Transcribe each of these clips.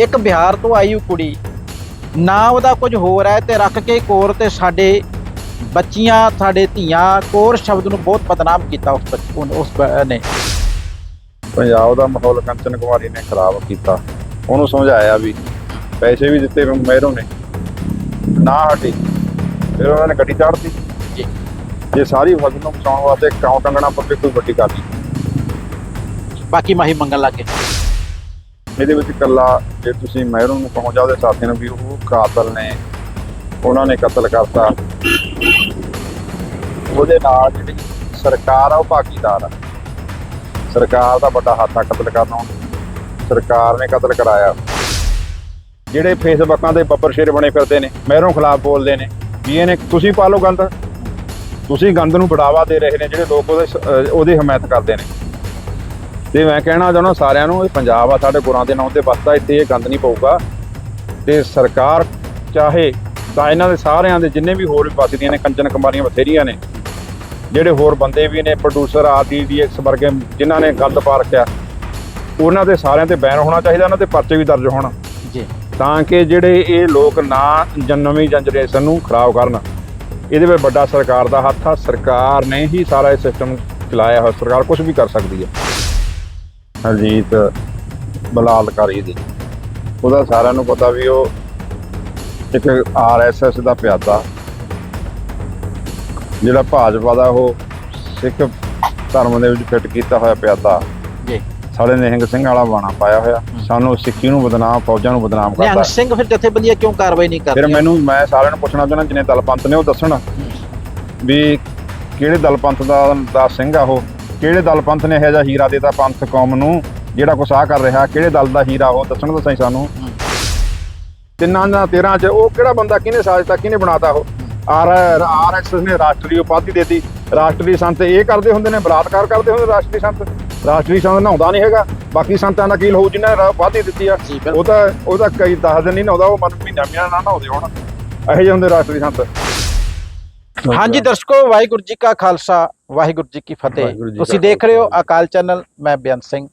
ਇੱਕ ਬਿਹਾਰ ਤੋਂ ਆਈ ਕੁੜੀ। ਨਾ ਉਹਦਾ ਕੁਝ ਹੋਰ ਹੈ ਤੇ ਰੱਖ ਕੇ ਕੋਰ ਤੇ ਸਾਡੇ ਬੱਚੀਆਂ ਸਾਡੇ ਧੀਆਂ ਕੋਰ ਸ਼ਬਦ ਨੂੰ ਬਹੁਤ ਬਦਨਾਮ ਕੀਤਾ ਉਸ ਬੱਚ- ਉਸ ਬ- ਨੇ। ਪੰਜਾਬ ਦਾ ਮਾਹੌਲ ਕੰਚਨ ਕੁਮਾਰੀ ਨੇ ਖਰਾਬ ਕੀਤਾ। ਉਹਨੂੰ ਸਮਝਾਇਆ ਵੀ ਪੈਸੇ ਵੀ ਦਿੱਤੇ ਮਹਿਰੋਂ ਨੇ। ਨਾ ਹਟੀ। ਫਿਰ ਉਹਨਾਂ ਨੇ ਗੱਡੀ ਚਾੜਤੀ ਜੀ। ਜੇ ਸਾਰੀ ਫਸਲ ਨੂੰ ਬਚਾਉਣ ਵਾਸਤੇ ਕਾਉ ਟੰਗਣਾ ਪਵੇ ਕੋਈ ਵੱਡੀ ਗੱਲ ਨਹੀਂ। ਬਾਕੀ ਮਾਹੀ ਮੰਗਣ ਲੱਗੇ ਇਹਦੇ ਵਿੱਚ ਇਕੱਲਾ ਜੇ ਤੁਸੀਂ ਮਹਿਰੋਂ ਨੂੰ ਕਹੋ ਜਾਂ ਉਹਦੇ ਸਾਥੀ ਨੂੰ ਵੀ ਉਹ ਕਾਤਲ ਨੇ, ਉਹਨਾਂ ਨੇ ਕਤਲ ਕਰਤਾ। ਉਹਦੇ ਨਾਲ ਜਿਹੜੀ ਸਰਕਾਰ ਆ, ਉਹ ਭਾਗੀਦਾਰ ਆ। ਸਰਕਾਰ ਦਾ ਵੱਡਾ ਹੱਥ ਆ ਕਤਲ ਕਰਨਾ ਸਰਕਾਰ ਨੇ ਕਤਲ ਕਰਾਇਆ। ਜਿਹੜੇ ਫੇਸਬੁੱਕਾਂ ਦੇ ਬੱਬਰ ਸ਼ੇਰ ਬਣੇ ਫਿਰਦੇ ਨੇ, ਮਹਿਰੋਂ ਖਿਲਾਫ ਬੋਲਦੇ ਨੇ, ਵੀ ਇਹਨੇ ਤੁਸੀਂ ਪਾ ਲਓ ਗੰਦ। ਤੁਸੀਂ ਗੰਦ ਨੂੰ ਬੜਾਵਾ ਦੇ ਰਹੇ ਨੇ, ਜਿਹੜੇ ਲੋਕ ਉਹਦੇ ਉਹਦੀ ਹਮਾਇਤ ਕਰਦੇ ਨੇ। ਤੇ ਮੈਂ ਕਹਿਣਾ ਚਾਹੁੰਦਾ ਸਾਰਿਆਂ ਨੂੰ ਇਹ ਪੰਜਾਬ ਆ ਸਾਡੇ ਗੁਰਾਂ ਦੇ ਨਾਂ ਤੇ ਵਸਦਾ ਇੱਥੇ ਇਹ ਗੰਦ ਨਹੀਂ ਪਊਗਾ। ਤੇ ਸਰਕਾਰ ਚਾਹੇ ਤਾਂ ਇਹਨਾਂ ਦੇ ਸਾਰਿਆਂ ਦੇ ਜਿੰਨੇ ਵੀ ਹੋਰ ਵੀ ਵਸਦੀਆਂ ਨੇ ਕੰਚਨ ਕੁਮਾਰੀਆਂ ਬਥੇਰੀਆਂ ਨੇ ਜਿਹੜੇ ਹੋਰ ਬੰਦੇ ਵੀ ਨੇ ਪ੍ਰੋਡਿਊਸਰ ਆਦੀ ਡੀਐਕਸ ਵਰਗੇ ਜਿਨ੍ਹਾਂ ਨੇ ਗੰਦ ਪਾ ਰੱਖਿਆ ਉਹਨਾਂ ਦੇ ਸਾਰਿਆਂ ਤੇ ਬੈਨ ਹੋਣਾ ਚਾਹੀਦਾ ਉਹਨਾਂ ਤੇ ਪਰਚੇ ਵੀ ਦਰਜ ਹੋਣ। ਜੀ। ਤਾਂ ਕਿ ਜਿਹੜੇ ਇਹ ਲੋਕ ਨਾ ਜਨ- ਨਵੀਂ ਜਨਰੇਸ਼ਨ ਨੂੰ ਖਰਾਬ ਕਰਨ ਇਹਦੇ ਵਿੱਚ ਵੱਡਾ ਸਰਕਾਰ ਦਾ ਹੱਥ ਆ। ਸਰਕਾਰ ਨੇ ਹੀ ਸਾਰਾ ਇਹ ਸਿਸਟਮ ਚਲਾਇਆ ਹੋਇਆ ਸਰਕਾਰ ਕੁਝ ਵੀ ਕਰ ਸਕਦੀ ਹੈ। ਹਰਜੀਤ ਬਲਾਲਕਾਰੀ ਦੀ। ਉਹਦਾ ਸਾਰਿਆਂ ਨੂੰ ਪਤਾ ਵੀ ਉਹ ਇੱਕ ਆਰਐਸਐਸ ਦਾ ਪਿਆਦਾ ਜਿਹੜਾ ਭਾਜਪਾ ਦਾ ਉਹ ਸਿੱਖ ਧਰਮ ਦੇ ਵਿੱਚ ਫਿੱਟ ਕੀਤਾ ਹੋਇਆ ਪਿਆਦਾ ਜੀ। ਸਾਡੇ ਨਿਹੰਗ ਸਿੰਘ ਵਾਲਾ ਬਾਣਾ ਪਾਇਆ ਹੋਇਆ। ਸਾਨੂੰ ਸਿੱਖੀ ਨੂੰ ਬਦਨਾਮ ਫੌਜਾਂ ਨੂੰ ਬਦਨਾਮ ਨਿਹੰਗ ਕਰਦਾ। ਸਿੰਘ ਫਿਰ ਜਥੇਬੰਦੀਆਂ ਕਿਉਂ ਕਾਰਵਾਈ ਨਹੀਂ ਫਿਰ ਕਰਦੀਆਂ? ਮੈਨੂੰ ਮੈਂ ਸਾਰਿਆਂ ਨੂੰ ਪੁੱਛਣਾ ਚਾਹੁੰਦਾ ਜਿਹਨੇ ਦਲ ਪੰਥ ਨੇ ਉਹ ਦੱਸਣ ਵੀ ਕਿਹੜੇ ਦਲ ਪੰਥ ਦਾ ਦਾ ਸਿੰਘ ਆ ਉਹ? ਕਿਹੜੇ ਦਲ ਪੰਥ ਨੇ ਇਹੋ ਜਿਹਾ ਹੀਰਾ ਦੇਤਾ ਪੰਥ ਕੌਮ ਨੂੰ ਜਿਹੜਾ ਕੁਛ ਆ ਕਰ ਰਿਹਾ ਕਿਹੜੇ ਦਲ ਦਾ ਹੀਰਾ ਉਹ ਦੱਸਣ ਤਾਂ ਸਹੀ ਸਾਨੂੰ? ਤਿੰਨਾਂ ਦਾ 13 ਚ ਉਹ ਕਿਹੜਾ ਬੰਦਾ ਕਿਹਨੇ ਸਾਜਤਾ ਕਿਹਨੇ ਬਣਾਤਾ ਉਹ? ਆਰ ਆਰਐਸਐਸ ਨੇ ਰਾਸ਼ਟਰੀ ਉਪਾਧੀ ਦੇਤੀ। ਰਾਸ਼ਟਰੀ ਸੰਤ ਇਹ ਕਰਦੇ ਹੁੰਦੇ ਨੇ ਬਲਾਤਕਾਰ ਕਰਦੇ ਹੁੰਦੇ ਰਾਸ਼ਟਰੀ ਸੰਤ। ਰਾਸ਼ਟਰੀ ਸੰਤ ਨਹਾਉਂਦਾ ਨਹੀਂ ਹੈਗਾ। ਬਾਕੀ ਸੰਤਾਂ ਦਾ ਕੀ ਹੋਊ ਜਿਨ੍ਹਾਂ ਨੇ ਉਪਾਧੀ ਦਿੱਤੀ ਆ। ਉਹ ਤਾਂ ਉਹ ਤਾਂ ਕਈ 10 ਦਿਨ ਨਹੀਂ ਨਹਾਉਂਦਾ ਉਹ ਮਨ ਮਹੀਨਾ ਮਹੀਨਾ ਨਾ ਨਹਾਉਂਦੇ ਹੁਣ। ਇਹੋ ਜਿਹੇ ਹੁੰਦੇ ਰਾਸ਼ਟਰੀ ਸੰਤ। ਹਾਂਜੀ ਦਰਸ਼ਕੋ ਵਾਹਿਗੁਰੂ ਜੀ ਕਾ ਖਾਲਸਾ। ਵਾਹਿਗੁਰੂ ਜੀ ਕੀ ਫਤਿਹ। ਤੁਸੀਂ ਦੇਖ ਰਹੇ ਹੋ। ਅਕਾਲ ਚੈਨਲ ਮੈਂ ਬੇਅੰਤ ਸਿੰਘ।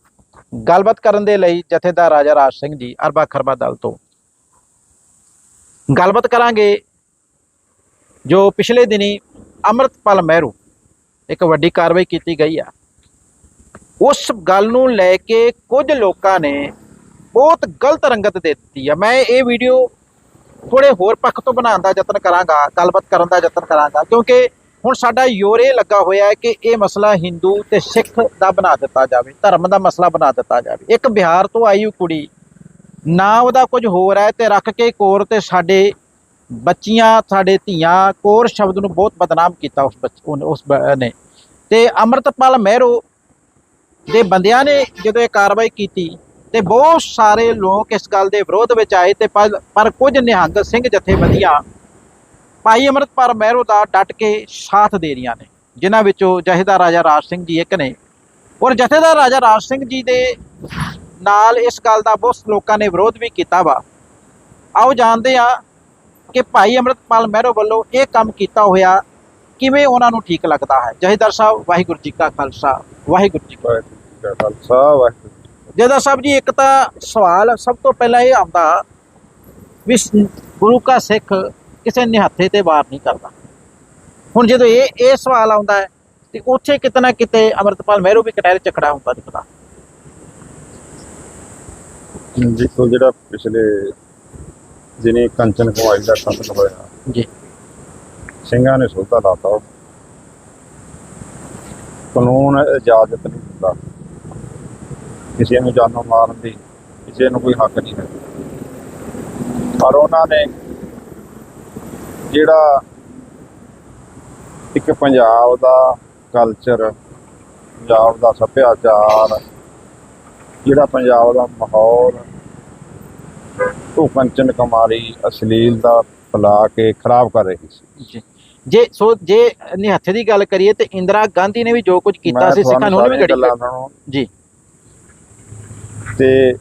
ਗੱਲਬਾਤ ਕਰਨ ਦੇ ਲਈ ਜਥੇਦਾਰ ਰਾਜਾ ਰਾਜ ਸਿੰਘ ਜੀ ਅਰਬਾ ਖਰਬਾ ਦਲ ਤੋਂ। ਗੱਲਬਾਤ ਕਰਾਂਗੇ ਜੋ ਪਿਛਲੇ ਦਿਨੀ ਅੰਮ੍ਰਿਤਪਾਲ ਮਹਿਰੂ ਇੱਕ ਵੱਡੀ ਕਾਰਵਾਈ ਕੀਤੀ ਗਈ ਆ। ਉਸ ਗੱਲ ਨੂੰ ਲੈ ਕੇ ਕੁਝ ਲੋਕਾਂ ਨੇ ਬਹੁਤ ਗਲਤ ਰੰਗਤ ਦੇ ਦਿੱਤੀ ਆ। ਮੈਂ ਇਹ ਵੀਡੀਓ ਥੋੜੇ ਹੋਰ ਪੱਖ ਤੋਂ ਬਣਾਉਣ ਦਾ ਯਤਨ ਕਰਾਂਗਾ ਗੱਲਬਾਤ ਕਰਨ ਦਾ ਯਤਨ ਕਰਾਂਗਾ ਕਿਉਂਕਿ ਹੁਣ ਸਾਡਾ ਯੋਰੇ ਲੱਗਾ ਹੋਇਆ ਹੈ ਕਿ ਇਹ ਮਸਲਾ ਹਿੰਦੂ ਤੇ ਸਿੱਖ ਦਾ ਬਣਾ ਦਿੱਤਾ ਜਾਵੇ, ਧਰਮ ਦਾ ਮਸਲਾ ਬਣਾ ਦਿੱਤਾ ਜਾਵੇ। ਇੱਕ ਬਿਹਾਰ ਤੋਂ ਆਈ ਕੁੜੀ, ਨਾ ਉਹਦਾ ਕੁਝ ਹੋਰ ਹੈ ਤੇ ਰੱਖ ਕੇ ਕੋਰ ਤੇ ਸਾਡੇ ਬੱਚੀਆਂ, ਸਾਡੇ ਧੀਆਂ, ਕੋਰ ਸ਼ਬਦ ਨੂੰ ਬਹੁਤ ਬਦਨਾਮ ਕੀਤਾ ਉਸ ਬੱਚ- ਉਸ ਨੇ। ਤੇ ਅੰਮ੍ਰਿਤਪਾਲ ਮਹਿਰੋ ਦੇ ਬੰਦਿਆਂ ਨੇ ਜਦੋਂ ਇਹ ਕਾਰਵਾਈ ਕੀਤੀ ਤੇ ਬਹੁਤ ਸਾਰੇ ਲੋਕ ਇਸ ਗੱਲ ਦੇ ਵਿਰੋਧ ਵਿੱਚ ਆਏ ਤੇ ਪਰ ਪਰ ਕੁਝ ਨਿਹੰਗ ਸਿੰਘ ਜਥੇਬੰਦੀਆਂ ਭਾਈ ਅੰਮ੍ਰਿਤਪਾਲ ਮਹਿਰੋ ਦਾ ਡਟ ਕੇ ਸਾਥ ਦੇ ਰਹੀਆਂ ਨੇ ਜਿਨ੍ਹਾਂ ਵਿੱਚੋਂ ਜਥੇਦਾਰ ਰਾਜਾ ਰਾਜ ਸਿੰਘ ਜੀ ਇੱਕ ਨੇ। ਔਰ ਜਥੇਦਾਰ ਰਾਜਾ ਰਾਜ ਸਿੰਘ ਜੀ ਦੇ ਨਾਲ ਇਸ ਗੱਲ ਦਾ ਬਹੁਤ ਲੋਕਾਂ ਨੇ ਵਿਰੋਧ ਵੀ ਕੀਤਾ ਵਾ। ਆਓ ਜਾਣਦੇ ਆ ਕਿ ਭਾਈ ਅੰਮ੍ਰਿਤਪਾਲ ਮਹਿਰੋ ਵੱਲੋਂ ਇਹ ਕੰਮ ਕੀਤਾ ਹੋਇਆ ਕਿਵੇਂ ਉਹਨਾਂ ਨੂੰ ਠੀਕ ਲੱਗਦਾ ਹੈ। ਜਥੇਦਾਰ ਸਾਹਿਬ ਵਾਹਿਗੁਰੂ ਜੀ ਕਾ ਖਾਲਸਾ ਵਾਹਿਗੁਰੂ ਜੀ ਕੀ ਖਾਲਸਾ ਵਾਹਿਗੁਰੂ ਜੀ ਕੀ ਜਦਾ ਸਾਹਿਬ ਜੀ ਇੱਕ ਤਾਂ ਸਵਾਲ ਸਭ ਤੋਂ ਪਹਿਲਾਂ ਇਹ ਆਉਂਦਾ ਵੀ ਗੁਰੂ ਕਾ ਸਿੱਖ ਕਿਸੇ ਨਿਹੱਥੇ ਤੇ ਵਾਰ ਨਹੀਂ ਕਰਦਾ। ਹੁਣ ਜਦੋਂ ਇਹ ਇਹ ਸਵਾਲ ਆਉਂਦਾ ਹੈ ਤੇ ਉੱਥੇ ਕਿਤੇ ਨਾ ਕਿਤੇ ਅਮਰਤਪਾਲ ਮਹਿਰੂ ਵੀ ਕਟਹਿਰੇ ਚੱਕੜਾ ਹੁੰਦਾ ਦਿਖਦਾ। ਦੇਖੋ ਜਿਹੜਾ ਪਿਛਲੇ ਦਿਨੇ ਕੰਚਨ ਕੁਮਾਰੀ ਦਾ ਕਤਲ ਹੋਇਆ ਜੀ। ਸਿੰਘਾਂ ਨੇ ਸੋਧਾ ਲਾਤਾ। ਕਾਨੂੰਨ ਇਜਾਜ਼ਤ ਨਹੀਂ ਦਿੰਦਾ ਕਿਸੇ ਨੂੰ ਜਾਨੋਂ ਮਾਰਨ ਦੀ ਕਿਸੇ ਨੂੰ ਕੋਈ ਹੱਕ ਨਹੀਂ ਹੈ। ਪਰ ਉਹਨਾਂ ਨੇ ਜਿਹੜਾ ਇੱਕ ਪੰਜਾਬ ਦਾ ਕਲਚਰ ਪੰਜਾਬ ਦਾ ਸੱਭਿਆਚਾਰ ਜਿਹੜਾ ਪੰਜਾਬ ਦਾ ਮਾਹੌਲ ਉਹ ਕੰਚਨ ਕੁਮਾਰੀ ਅਸ਼ਲੀਲ ਦਾ ਫੈਲਾ ਕੇ ਖਰਾਬ ਕਰ ਰਹੀ ਸੀ। ਜੀ। ਸੋ ਜੇ ਨਿਹੱਥੇ ਦੀ ਗੱਲ ਕਰੀਏ ਤੇ ਇੰਦਰਾ ਗਾਂਧੀ ਨੇ ਵੀ ਜੋ ਕੁਝ ਕੀਤਾ ਸੀ ਸਿੱਖਾਂ ਨੂੰ ਵੀ ਸੁਣਾਉਂ। ਜੀ। ਤੇ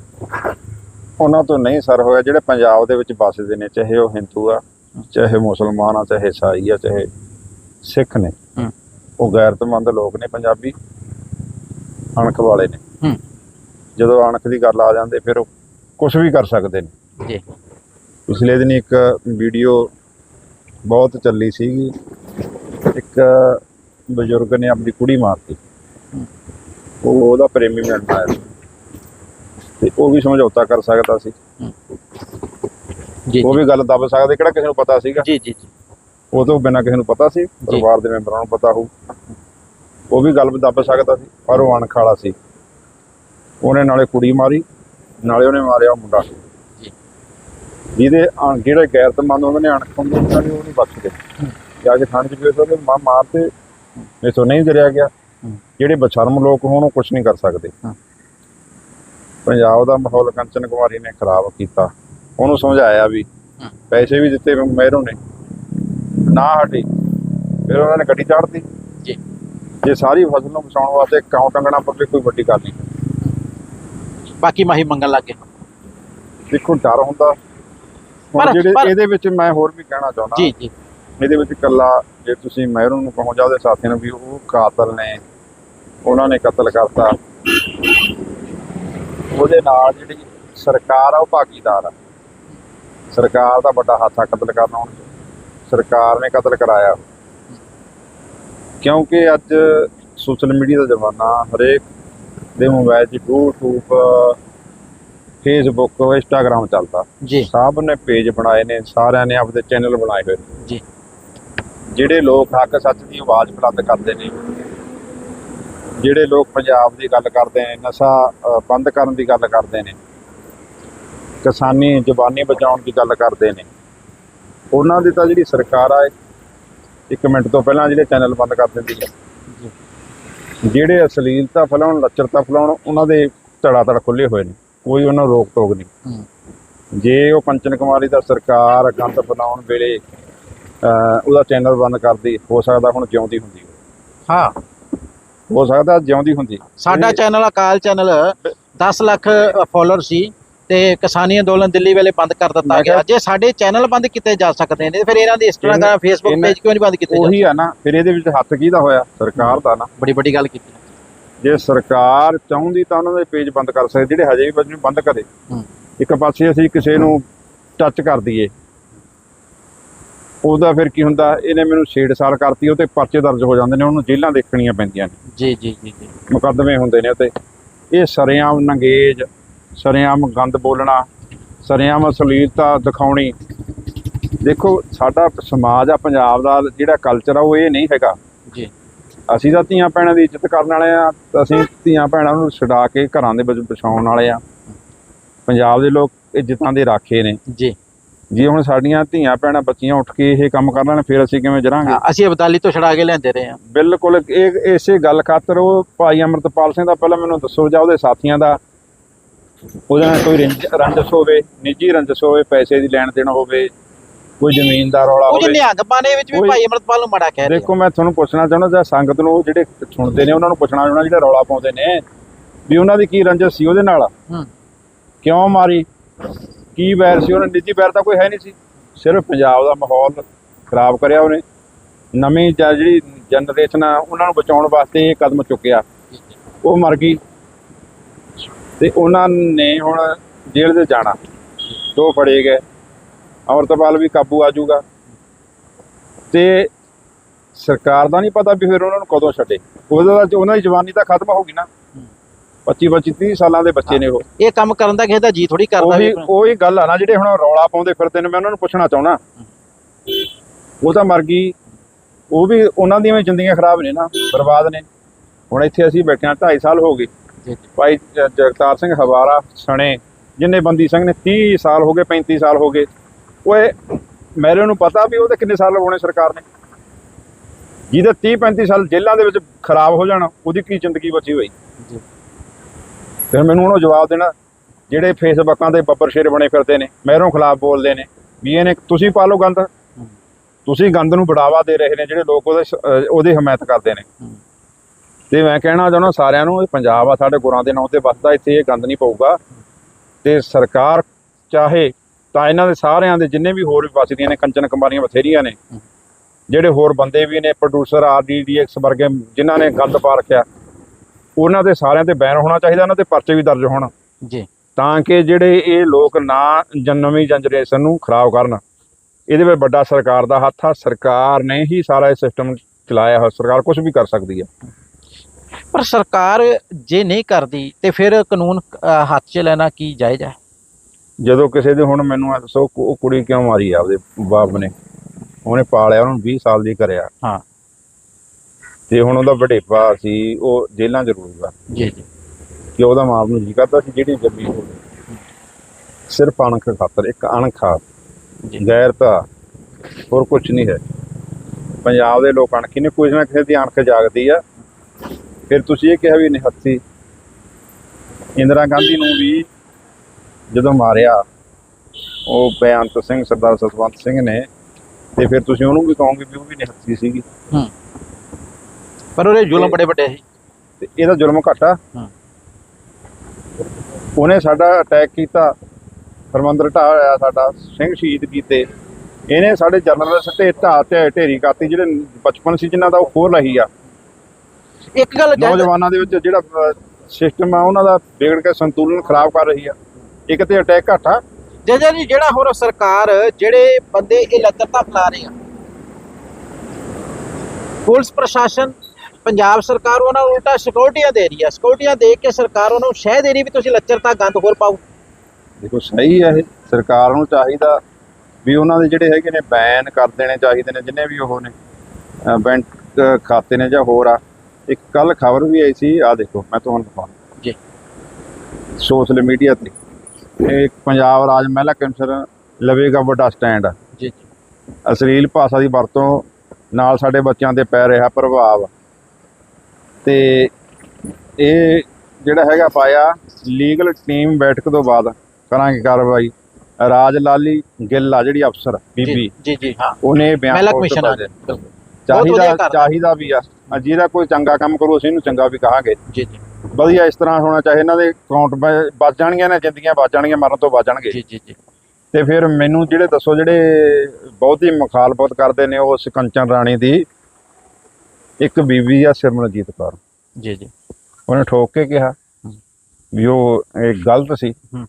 ਉਹਨਾਂ ਤੋਂ ਨਹੀਂ ਸਰ ਹੋਇਆ ਜਿਹੜੇ ਪੰਜਾਬ ਦੇ ਵਿੱਚ ਵੱਸਦੇ ਨੇ ਚਾਹੇ ਉਹ ਹਿੰਦੂ ਆ ਚਾਹੇ ਮੁਸਲਮਾਨ ਆ ਚਾਹੇ ਈਸਾਈ ਆ ਚਾਹੇ ਸਿੱਖ ਨੇ। ਉਹ ਗੈਰਤਮੰਦ ਲੋਕ ਨੇ ਪੰਜਾਬੀ ਅਣਖ ਵਾਲੇ ਨੇ। ਜਦੋਂ ਅਣਖ ਦੀ ਗੱਲ ਆ ਜਾਂਦੇ ਫਿਰ ਉਹ ਕੁਝ ਵੀ ਕਰ ਸਕਦੇ ਨੇ। ਜੀ। ਪਿਛਲੇ ਦਿਨ ਇੱਕ ਵੀਡੀਓ ਬਹੁਤ ਚੱਲੀ ਸੀਗੀ। ਇੱਕ ਬਜ਼ੁਰਗ ਨੇ ਆਪਣੀ ਕੁੜੀ ਮਾਰਤੀ। ਉਹ ਉਹਦਾ ਪ੍ਰੇਮੀ ਮਿਲਣ ਆਇਆ ਤੇ ਉਹ ਵੀ ਸਮਝੌਤਾ ਕਰ ਸਕਦਾ ਸੀ। ਜੀ ਉਹ ਵੀ ਗੱਲ ਦੱਬ ਸਕਦੇ ਕਿਹੜਾ ਕਿਸੇ ਨੂੰ ਪਤਾ ਸੀਗਾ? ਜੀ ਜੀ ਜੀ। ਉਹ ਤੋਂ ਬਿਨਾਂ ਕਿਸੇ ਨੂੰ ਪਤਾ ਸੀ ਪਰਿਵਾਰ ਦੇ ਮੈਂਬਰਾਂ ਨੂੰ ਪਤਾ ਹੋਊ। ਉਹ ਵੀ ਗੱਲ ਦੱਬ ਸਕਦਾ ਸੀ ਪਰ ਉਹ ਅਣਖ ਵਾਲਾ ਸੀ। ਉਹਨੇ ਨਾਲੇ ਕੁੜੀ ਮਾਰੀ ਨਾਲੇ ਉਹਨੇ ਮਾਰਿਆ ਮੁੰਡਾ। ਜੀ। ਜਿਹਦੇ ਜਿਹੜੇ ਗੈਰਤਮੰਦ ਉਹਨਾਂ ਨੇ ਅਣਖ ਹੁੰਦੇ ਉਹਨਾਂ ਨੇ ਉਹ ਨਹੀਂ ਬਖਸ਼ਦੇ। ਜਾ ਕੇ ਥਾਣੇ 'ਚ ਗਏ ਉਹਦੇ ਮਾਂ ਮਾਰ ਤੇ ਮੇਥੋਂ ਨਹੀਂ ਜਰਿਆ ਗਿਆ। ਜਿਹੜੇ ਬਸ਼ਰਮ ਲੋਕ ਹੋਣ ਉਹ ਕੁਝ ਨਹੀਂ ਕਰ ਸਕਦੇ। ਪੰਜਾਬ ਦਾ ਮਾਹੌਲ ਕੰਚਨ ਕੁਮਾਰੀ ਨੇ ਖਰਾਬ ਕੀਤਾ। ਉਹਨੂੰ ਸਮਝਾਇਆ ਵੀ। ਪੈਸੇ ਵੀ ਦਿੱਤੇ ਮਹਿਰੋਂ ਨੇ। ਨਾ ਹਟੀ ਫਿਰ ਉਹਨਾਂ ਨੇ ਗੱਡੀ ਚਾੜਤੀ ਜੀ। ਜੇ ਸਾਰੀ ਫਸਲ ਨੂੰ ਬਚਾਉਣ ਵਾਸਤੇ ਕਾਉ ਟੰਗਣਾ ਪਵੇ ਕੋਈ ਵੱਡੀ ਗੱਲ ਨਹੀਂ। ਬਾਕੀ ਮਾਹੀ ਮੰਗਣ ਲੱਗੇ ਦੇਖੋ ਡਰ ਹੁੰਦਾ। ਪਰ- ਜਿਹੜੇ ਇਹਦੇ ਵਿੱਚ ਮੈਂ ਹੋਰ ਵੀ ਕਹਿਣਾ ਚਾਹੁੰਦਾ। ਜੀ ਜੀ। ਇਹਦੇ ਵਿੱਚ ਇਕੱਲਾ ਜੇ ਤੁਸੀਂ ਮਹਿਰੋਂ ਨੂੰ ਕਹੋ ਜਾਂ ਉਹਦੇ ਸਾਥੀਆਂ ਨੂੰ ਵੀ ਉਹ ਕਾਤਲ ਨੇ ਉਹਨਾਂ ਨੇ ਕਤਲ ਕਰਤਾ। ਉਹਦੇ ਨਾਲ ਜਿਹੜੀ ਸਰਕਾਰ ਆ ਉਹ ਭਾਗੀਦਾਰ ਆ। ਸਰਕਾਰ ਦਾ ਵੱਡਾ ਹੱਥ ਆ ਕਤਲ ਕਰਨ ਆਉਣ। ਸਰਕਾਰ ਨੇ ਕਤਲ ਕਰਾਇਆ। ਕਿਉਂਕਿ ਅੱਜ ਸੋਸ਼ਲ ਮੀਡੀਆ ਦਾ ਜ਼ਮਾਨਾ ਹਰੇਕ ਦੇ ਮੋਬਾਈਲ 'ਚ YouTube ਫੇਸਬੁੱਕ ਇੰਸਟਾਗ੍ਰਾਮ ਚੱਲਦਾ। ਜੀ। ਸਭ ਨੇ ਪੇਜ ਬਣਾਏ ਨੇ ਸਾਰਿਆਂ ਨੇ ਆਪਦੇ ਚੈਨਲ ਬਣਾਏ ਹੋਏ ਨੇ। ਜੀ। ਜਿਹੜੇ ਲੋਕ ਹੱਕ ਸੱਚ ਦੀ ਆਵਾਜ਼ ਬੁਲੰਦ ਕਰਦੇ ਨੇ ਜਿਹੜੇ ਲੋਕ ਪੰਜਾਬ ਦੀ ਗੱਲ ਕਰਦੇ ਨੇ ਨਸ਼ਾ ਬੰਦ ਕਰਨ ਦੀ ਗੱਲ ਕਰਦੇ ਨੇ ਕਿਸਾਨੀ ਜ਼ਬਾਨੀ ਬਚਾਉਣ ਦੀ ਗੱਲ ਕਰਦੇ ਨੇ। ਉਹਨਾਂ ਦੀ ਤਾਂ ਜਿਹੜੀ ਸਰਕਾਰ ਆ ਇੱਕ ਮਿੰਟ ਤੋਂ ਪਹਿਲਾਂ ਜਿਹੜੇ ਚੈਨਲ ਬੰਦ ਕਰ ਦਿੰਦੀ ਹੈ। ਜਿਹੜੇ ਅਸ਼ਲੀਲਤਾ ਫੈਲਾਉਣ ਲੱਚਰਤਾ ਫੈਲਾਉਣ ਉਹਨਾਂ ਦੇ ਧੜਾ ਧੜ ਖੁੱਲੇ ਹੋਏ ਨੇ। ਕੋਈ ਉਹਨਾਂ ਨੂੰ ਰੋਕ ਟੋਕ ਨਹੀਂ ਜੇ ਉਹ ਕੰਚਨ ਕੁਮਾਰੀ ਦਾ ਸਰਕਾਰ ਗੰਦ ਬਣਾਉਣ ਵੇਲੇ ਉਹਦਾ ਚੈਨਲ ਬੰਦ ਕਰਦੀ ਹੋ ਸਕਦਾ ਹੁਣ ਜਿਉਂਦੀ ਹੁੰਦੀ ਹਾਂ। ਹੋ ਸਕਦਾ ਜਿਉਂਦੀ ਹੁੰਦੀ। ਸਾਡਾ channel Akal channel 10 lakh follower ਸੀ। ਤੇ ਕਿਸਾਨੀ ਅੰਦੋਲਨ ਦਿੱਲੀ ਵੇਲੇ ਬੰਦ ਕਰ ਦਿੱਤਾ ਗਿਆ। ਜੇ ਸਾਡੇ ਚੈਨਲ ਬੰਦ ਕੀਤੇ ਜਾ ਸਕਦੇ ਨੇ ਫਿਰ ਇਹਨਾਂ ਦੀ ਇੰਸਟਾਗ੍ਰਾਮ ਫੇਸਬੁੱਕ ਪੇਜ ਕਿਉਂ ਨਹੀਂ ਬੰਦ ਕੀਤੇ ਜਾ ਉਹੀ ਆ ਨਾ ਫਿਰ ਇਹਦੇ ਵਿੱਚ ਹੱਥ ਕਿਹਦਾ ਹੋਇਆ? ਸਰਕਾਰ ਦਾ ਨਾ। ਬੜੀ ਵੱਡੀ ਗੱਲ ਕੀਤੀ। ਜੇ ਸਰਕਾਰ ਚਾਹੁੰਦੀ ਤਾਂ ਉਹਨਾਂ ਦੇ ਪੇਜ ਬੰਦ ਕਰ ਸਕਦੀ ਜਿਹੜੇ ਹਜੇ ਵੀ ਬੰਦ- ਕਰੇ। ਇੱਕ ਪਾਸੇ ਅਸੀਂ ਕਿਸੇ ਨੂੰ ਟੱਚ ਕਰ ਦਈਏ। ਉਹਦਾ ਫਿਰ ਕੀ ਹੁੰਦਾ ਇਹਨੇ ਮੈਨੂੰ ਛੇੜਛਾੜ ਕਰਤੀ ਉਹ ਤੇ ਪਰਚੇ ਦਰਜ ਹੋ ਜਾਂਦੇ ਨੇ ਉਹਨੂੰ ਜੇਲ੍ਹਾਂ ਦੇਖਣੀਆਂ ਪੈਂਦੀਆਂ ਨੇ। ਜੀ ਜੀ ਜੀ ਜੀ। ਮੁਕੱਦਮੇ ਹੁੰਦੇ ਨੇ ਉਤੇ ਇਹ ਸਰੇਆਮ ਨੰਗੇਜ ਸਰੇਆਮ ਗੰਦ ਬੋਲਣਾ ਸਰੇਆਮ ਅਸ਼ਲੀਲਤਾ ਦਿਖਾਉਣੀ। ਦੇਖੋ ਸਾਡਾ ਸਮਾਜ ਆ ਪੰਜਾਬ ਦਾ ਜਿਹੜਾ ਕਲਚਰ ਆ ਉਹ ਇਹ ਨਹੀਂ ਹੈਗਾ। ਜੀ। ਅਸੀਂ ਤਾਂ ਧੀਆਂ ਭੈਣਾਂ ਦੀ ਇੱਜ਼ਤ ਕਰਨ ਵਾਲੇ ਆ ਅਸੀਂ ਧੀਆਂ ਭੈਣਾਂ ਨੂੰ ਛਡਾ ਕੇ ਘਰਾਂ ਦੇ ਵਿੱਚ ਪਛਾਉਣ ਵਾਲੇ ਆ। ਪੰਜਾਬ ਦੇ ਲੋਕ ਇੱਜ਼ਤਾਂ ਦੇ ਰਾਖੇ ਨੇ। ਜੀ। ਜੇ ਹੁਣ ਸਾਡੀਆਂ ਧੀਆਂ ਭੈਣਾਂ ਬੱਚੀਆਂ ਉੱਠ ਕੇ ਇਹ ਕੰਮ ਕਰ ਲੈਣ ਫਿਰ ਅਸੀਂ ਕਿਵੇਂ ਜਰਾਂਗੇ? ਅਸੀਂ ਅਬਦਾਲੀ ਤੋਂ ਛੜਾ ਕੇ ਲੈਂਦੇ ਰਹੇ ਹਾਂ। ਬਿਲਕੁਲ ਇਹ ਇਸੇ ਗੱਲ ਖਾਤਰ ਉਹ ਭਾਈ ਅਮਰਤਪਾਲ ਸਿੰਘ ਦਾ ਪਹਿਲਾਂ ਮੈਨੂੰ ਦੱਸੋ ਜਾਂ ਉਹਦੇ ਸਾਥੀਆਂ ਦਾ ਉਹਦੇ ਨਾਲ ਕੋਈ ਰੰਜ- ਰੰਜਿਸ਼ ਹੋਵੇ ਨਿੱਜੀ ਰੰਜਿਸ਼ ਹੋਵੇ ਪੈਸੇ ਦੀ ਲੈਣ ਦੇਣ ਹੋਵੇ ਕੋਈ ਜ਼ਮੀਨ ਦਾ ਰੌਲਾ ਉਹ ਹੋਵੇ। ਪਾਣੇ ਵਿੱਚ ਵੀ ਭਾਈ ਅਮਰਤਪਾਲ ਨੂੰ ਮਾੜਾ ਕਹਿ ਰਹੇ ਦੇਖੋ ਮੈਂ ਤੁਹਾਨੂੰ ਪੁੱਛਣਾ ਚਾਹੁੰਦਾ ਜਾਂ ਸੰਗਤ ਨੂੰ ਉਹ ਜਿਹੜੇ ਸੁਣਦੇ ਨੇ ਉਹਨਾਂ ਨੂੰ ਪੁੱਛਣਾ ਚਾਹੁੰਦਾ ਜਿਹੜੇ ਰੌਲਾ ਪਾਉਂਦੇ ਨੇ ਵੀ ਉਹਨਾਂ ਦੀ ਕੀ ਰੰਜਿਸ਼ ਸੀ ਉਹਦੇ ਨਾਲ? ਹੂੰ। ਕਿਉਂ ਮਾਰੀ? ਕੀ ਵੈਰ ਸੀ ਉਹਨਾਂ? ਨਿੱਜੀ ਵੈਰ ਤਾਂ ਕੋਈ ਹੈ ਨਹੀਂ ਸੀ। ਸਿਰਫ ਪੰਜਾਬ ਦਾ ਮਾਹੌਲ ਖਰਾਬ ਕਰਿਆ ਉਹਨੇ। ਨਵੀਂ ਜਾਂ ਜਿਹੜੀ ਜਨਰੇਸ਼ਨ ਆ ਉਹਨਾਂ ਨੂੰ ਬਚਾਉਣ ਵਾਸਤੇ ਇਹ ਕਦਮ ਚੁੱਕਿਆ। ਉਹ ਮਰ ਗਈ। ਤੇ ਉਹਨਾਂ ਨੇ ਹੁਣ ਜੇਲ੍ਹ ਦੇ ਜਾਣਾ। ਦੋ ਫੜੇ ਗਏ। ਅਮਰਤਪਾਲ ਵੀ ਕਾਬੂ ਆ ਜਾਊਗਾ। ਤੇ ਸਰਕਾਰ ਦਾ ਨਹੀਂ ਪਤਾ ਵੀ ਫਿਰ ਉਹਨਾਂ ਨੂੰ ਕਦੋਂ ਛੱਡੇ। ਉਹਦਾ ਤਾਂ- ਉਹਨਾਂ ਦੀ ਜਵਾਨੀ ਤਾਂ ਖਤਮ ਹੋ ਗਈ ਨਾ। 25 25 30 ਸਾਲਾਂ ਦੇ ਬੱਚੇ ਨੇ ਉਹ। ਇਹ ਕੰਮ ਕਰਨ ਦਾ ਕਿਸੇ ਦਾ ਜੀ ਥੋੜੀ ਕਰਦਾ ਉਹੀ ਵੀ। ਉਹੀ ਗੱਲ ਆ ਨਾ ਜਿਹੜੇ ਹੁਣ ਰੌਲਾ ਪਾਉਂਦੇ ਫਿਰਦੇ ਨੇ ਮੈਂ ਉਹਨਾਂ ਨੂੰ ਪੁੱਛਣਾ ਚਾਹੁੰਦਾ। ਉਹ ਤਾਂ ਮਰ ਗਈ। ਉਹ ਵੀ ਉਹਨਾਂ ਦੀਆਂ ਵੀ ਜ਼ਿੰਦਗੀਆਂ ਖਰਾਬ ਨੇ ਨਾ ਬਰਬਾਦ ਨੇ। ਹੁਣ ਇੱਥੇ ਅਸੀਂ ਬੈਠੇ ਹਾਂ 2.5 ਸਾਲ ਹੋ ਗਏ। ਭਾਈ ਜਗਤਾਰ ਸਿੰਘ ਹਵਾਰਾ ਸਣੇ ਜਿੰਨੇ ਬੰਦੀ ਸਿੰਘ ਨੇ 30 ਸਾਲ ਹੋ ਗਏ 35 ਸਾਲ ਹੋ ਗਏ। ਓਏ ਮੇਰੇ ਨੂੰ ਪਤਾ ਵੀ ਉਹਦੇ ਕਿੰਨੇ ਸਾਲ ਲਗਾਉਣੇ ਸਰਕਾਰ ਨੇ। ਜਿਹਦੇ 30 35 ਸਾਲ ਜੇਲ੍ਹਾਂ ਦੇ ਵਿੱਚ ਖਰਾਬ ਹੋ ਜਾਣਾ ਉਹਦੀ ਕੀ ਜ਼ਿੰਦਗੀ ਬਚੀ ਹੋਈ? ਜੀ। ਫਿਰ ਮੈਨੂੰ ਉਹਨੂੰ ਜਵਾਬ ਦੇਣਾ ਜਿਹੜੇ ਫੇਸਬੁੱਕਾਂ ਦੇ ਬੱਬਰ ਸ਼ੇਰ ਬਣੇ ਫਿਰਦੇ ਨੇ ਮਹਿਰੋਂ ਖਿਲਾਫ ਬੋਲਦੇ ਨੇ ਵੀ ਇਹਨੇ ਤੁਸੀਂ ਪਾ ਲਓ ਗੰਦ। ਤੁਸੀਂ ਗੰਦ ਨੂੰ ਬੜਾਵਾ ਦੇ ਰਹੇ ਨੇ ਜਿਹੜੇ ਲੋਕ ਉਹਦੇ ਉਹਦੀ ਹਮਾਇਤ ਕਰਦੇ ਨੇ। ਤੇ ਮੈਂ ਕਹਿਣਾ ਚਾਹੁੰਦਾ ਸਾਰਿਆਂ ਨੂੰ ਇਹ ਪੰਜਾਬ ਆ ਸਾਡੇ ਗੁਰਾਂ ਦੇ ਨਾਂ ਤੇ ਵੱਸਦਾ ਇੱਥੇ ਇਹ ਗੰਦ ਨਹੀਂ ਪਊਗਾ। ਤੇ ਸਰਕਾਰ ਚਾਹੇ ਤਾਂ ਇਹਨਾਂ ਦੇ ਸਾਰਿਆਂ ਦੇ ਜਿੰਨੇ ਵੀ ਹੋਰ ਵੀ ਵੱਸਦੀਆਂ ਨੇ ਕੰਚਨ ਕੁਮਾਰੀਆਂ ਬਥੇਰੀਆਂ ਨੇ। ਜਿਹੜੇ ਹੋਰ ਬੰਦੇ ਵੀ ਨੇ ਪ੍ਰੋਡਿਊਸਰ ਆਰਡੀਡੀਐਕਸ ਵਰਗੇ ਜਿਨ੍ਹਾਂ ਨੇ ਗੰਦ ਪਾ ਰੱਖਿਆ ਉਹਨਾਂ ਦੇ ਸਾਰਿਆਂ ਤੇ ਬੈਨ ਹੋਣਾ ਚਾਹੀਦਾ ਉਹਨਾਂ ਤੇ ਪਰਚੇ ਵੀ ਦਰਜ ਹੋਣ। ਜੀ। ਤਾਂ ਕਿ ਜਿਹੜੇ ਇਹ ਲੋਕ ਨਾ ਜਨ- ਨਵੀਂ ਜਨਰੇਸ਼ਨ ਨੂੰ ਖਰਾਬ ਕਰਨ। ਇਹਦੇ ਵਿੱਚ ਵੱਡਾ ਸਰਕਾਰ ਦਾ ਹੱਥ ਆ ਸਰਕਾਰ ਨੇ ਹੀ ਸਾਰਾ ਇਹ ਸਿਸਟਮ ਚਲਾਇਆ ਹੋਇਆ ਸਰਕਾਰ ਕੁਝ ਵੀ ਕਰ ਸਕਦੀ ਹੈ ਪਰ ਸਰਕਾਰ ਜੇ ਨਹੀਂ ਕਰਦੀ ਤੇ ਫਿਰ ਕਾਨੂੰਨ ਹੱਥ 'ਚ ਲੈਣਾ ਕੀ ਜਾਇਜ਼ ਹੈ? ਜਦੋਂ ਕਿਸੇ ਦੇ ਹੁਣ ਮੈਨੂੰ ਇਹ ਦੱਸੋ ਉਹ ਕੁੜੀ ਕਿਉਂ ਮਾਰੀ ਆ ਆਪਦੇ ਬਾਪ ਨੇ? ਉਹਨੇ ਪਾਲਿਆ ਉਹਨੂੰ 20 ਸਾਲ ਦੀ ਕਰਿਆ। ਹਾਂ। ਤੇ ਹੁਣ ਉਹਦਾ ਵਡੇਪਾ ਸੀ ਉਹ ਜੇਲ੍ਹਾਂ 'ਚ ਰਹੂਗਾ ਜੀ ਜੀ। ਕਿ ਉਹਦਾ ਮਾਪ ਨੂੰ ਜੀ ਕਰਦਾ ਸੀ ਜਿਹੜੀ ਜੰਮੀ ਹੋਵੇ ਸਿਰਫ ਅਣਖ ਖਾਤਰ ਇੱਕ ਅਣਖ ਗੈਰਤਾ ਹੋਰ ਕੁਝ ਨਹੀਂ ਹੈ। ਪੰਜਾਬ ਦੇ ਲੋਕ ਅਣਖੀ ਨੇ ਕੋਈ ਨਾ ਕਿਸੇ ਦੀ ਅਣਖ ਜਾਗਦੀ ਆ। ਫਿਰ ਤੁਸੀਂ ਇਹ ਕਿਹਾ ਵੀ ਨਿਹੱਥੀ ਇੰਦਰਾ ਗਾਂਧੀ ਨੂੰ ਵੀ ਜਦੋਂ ਮਾਰਿਆ ਉਹ ਬੇਅੰਤ ਸਿੰਘ ਸਰਦਾਰ ਸਤਵੰਤ ਸਿੰਘ ਨੇ ਤੇ ਫਿਰ ਤੁਸੀਂ ਉਹਨੂੰ ਵੀ ਕਹੋਗੇ ਵੀ ਉਹ ਵੀ ਨਿਹੱਥੀ ਸੀਗੀ। ਹੂੰ। ਪਰ ਉਹਦੇ ਜ਼ੁਲਮ ਬੜੇ ਵੱਡੇ ਸੀ। ਤੇ ਇਹਦਾ ਜ਼ੁਲਮ ਘਟਾ। ਹਾਂ। ਉਹਨੇ ਸਾਡਾ ਅਟੈਕ ਕੀਤਾ ਹਰਮੰਦਰ ਢਾਇਆ ਸਾਡਾ ਸਿੰਘ ਸ਼ਹੀਦ ਕੀਤੇ। ਇਹਨੇ ਸਾਡੇ ਜਨਰਲ ਸਟੇ ਢਾਹ ਤੇ ਢੇਰੀ ਕਰਤੀ ਜਿਹੜੇ ਬਚਪਨ ਸੀ ਜਿਨ੍ਹਾਂ ਦਾ ਉਹ ਖੋਲ ਰਹੀ ਆ। ਇੱਕ ਗੱਲ ਨੌਜਵਾਨਾਂ ਦੇ ਵਿੱਚ ਜਿਹੜਾ ਸਿਸਟਮ ਆ ਉਹਨਾਂ ਦਾ ਵਿਗੜ ਕੇ ਸੰਤੁਲਨ ਖਰਾਬ ਕਰ ਰਹੀ ਆ। ਇੱਕ ਤੇ ਅਟੈਕ ਘਟਾ ਜਜਾ ਜੀ ਜਿਹੜਾ ਹੋਰ ਸਰਕਾਰ ਜਿਹੜੇ ਬੰਦੇ ਇਹ ਲੱਤਰਤਾ ਫੈਲਾ ਰਹੇ ਆ। ਪੁਲਿਸ ਪ੍ਰਸ਼ਾਸਨ ਪੰਜਾਬ ਸਰਕਾਰ ਉਹਨਾਂ ਨੂੰ ਉਲਟਾ ਸਿਕਿਉਰਟੀਆਂ ਦੇ ਰਹੀ ਆ। ਸਿਕਿਉਰਟੀਆਂ ਦੇ ਕੇ ਸਰਕਾਰ ਉਹਨਾਂ ਨੂੰ ਸ਼ਹਿ ਦੇ ਰਹੀ ਵੀ ਤੁਸੀਂ ਲੱਚਰਤਾ ਗੰਦ ਹੋਰ ਪਾਓ। ਦੇਖੋ ਸਹੀ ਆ ਇਹ। ਸਰਕਾਰ ਨੂੰ ਚਾਹੀਦਾ ਵੀ ਉਹਨਾਂ ਦੇ ਜਿਹੜੇ ਹੈਗੇ ਨੇ ਬੈਨ ਕਰ ਦੇਣੇ ਚਾਹੀਦੇ ਨੇ ਜਿੰਨੇ ਵੀ ਉਹ ਨੇ ਬੈਂਕ ਖਾਤੇ ਨੇ ਜਾਂ ਹੋਰ ਆ। ਇੱਕ ਕੱਲ ਖਬਰ ਵੀ ਆਈ ਸੀ ਆ ਦੇਖੋ ਮੈਂ ਤੁਹਾਨੂੰ ਦਿਖਾਉਣਾ ਜੀ। ਸੋਸ਼ਲ ਮੀਡੀਆ ਤੇ। ਇਹ ਪੰਜਾਬ ਰਾਜ ਮਹਿਲਾ ਕਮਿਸ਼ਨ ਲਵੇਗਾ ਵੱਡਾ ਸਟੈਂਡ। ਜੀ ਜੀ। ਅਸ਼ਲੀਲ ਭਾਸ਼ਾ ਦੀ ਵਰਤੋਂ ਨਾਲ ਸਾਡੇ ਬੱਚਿਆਂ ਤੇ ਪੈ ਰਿਹਾ ਪ੍ਰਭਾਵ। ਤੇ ਇਹ ਜਿਹੜਾ ਹੈਗਾ ਪਾਇਆ ਲੀਗਲ ਟੀਮ ਬੈਠਕ ਤੋਂ ਬਾਅਦ ਕਰਾਂਗੇ ਕਾਰਵਾਈ। ਰਾਜ ਲਾਲੀ ਗਿੱਲ ਆ ਜਿਹੜੀ ਅਫਸਰ ਬੀਬੀ। ਜੀ ਜੀ ਹਾਂ। ਉਹਨੇ ਬਿਆਨ ਮਹਿਲਾ post ਕਮਿਸ਼ਨ ਆ ਪਾਇਆ। ਬਿਲਕੁਲ। ਚਾਹੀਦਾ ਚਾਹੀਦਾ ਵੀ ਆ। ਜਿਹਦਾ ਕੋਈ ਚੰਗਾ ਕੰਮ ਕਰੂ ਅਸੀਂ ਇਹਨੂੰ ਚੰਗਾ ਵੀ ਕਹਾਂਗੇ। ਜੀ ਜੀ। ਵਧੀਆ ਇਸ ਤਰ੍ਹਾਂ ਹੋਣਾ ਚਾਹੀਦਾ ਇਹਨਾਂ ਦੇ ਅਕਾਊਂਟ ਬਚ ਜਾਣਗੀਆਂ ਨੇ ਜ਼ਿੰਦਗੀਆਂ ਬਚ ਜਾਣਗੀਆਂ ਮਰਨ ਤੋਂ ਬਚ ਜਾਣਗੇ। ਜੀ ਜੀ ਜੀ। ਤੇ ਫਿਰ ਮੈਨੂੰ ਜਿਹੜੇ ਦੱਸੋ ਜਿਹੜੇ ਬਹੁਤੀ ਮੁਖਾਲਫਤ ਕਰਦੇ ਨੇ ਉਸ ਕੰਚਨ ਰਾਣੀ ਦੀ ਇੱਕ ਬੀਬੀ ਆ ਸਿਮਰਨਜੀਤ ਕੌਰ। ਜੀ ਜੀ। ਉਹਨੇ ਠੋਕ ਕੇ ਕਿਹਾ ਵੀ ਉਹ ਇਹ ਗਲਤ ਸੀ। ਹੂੰ।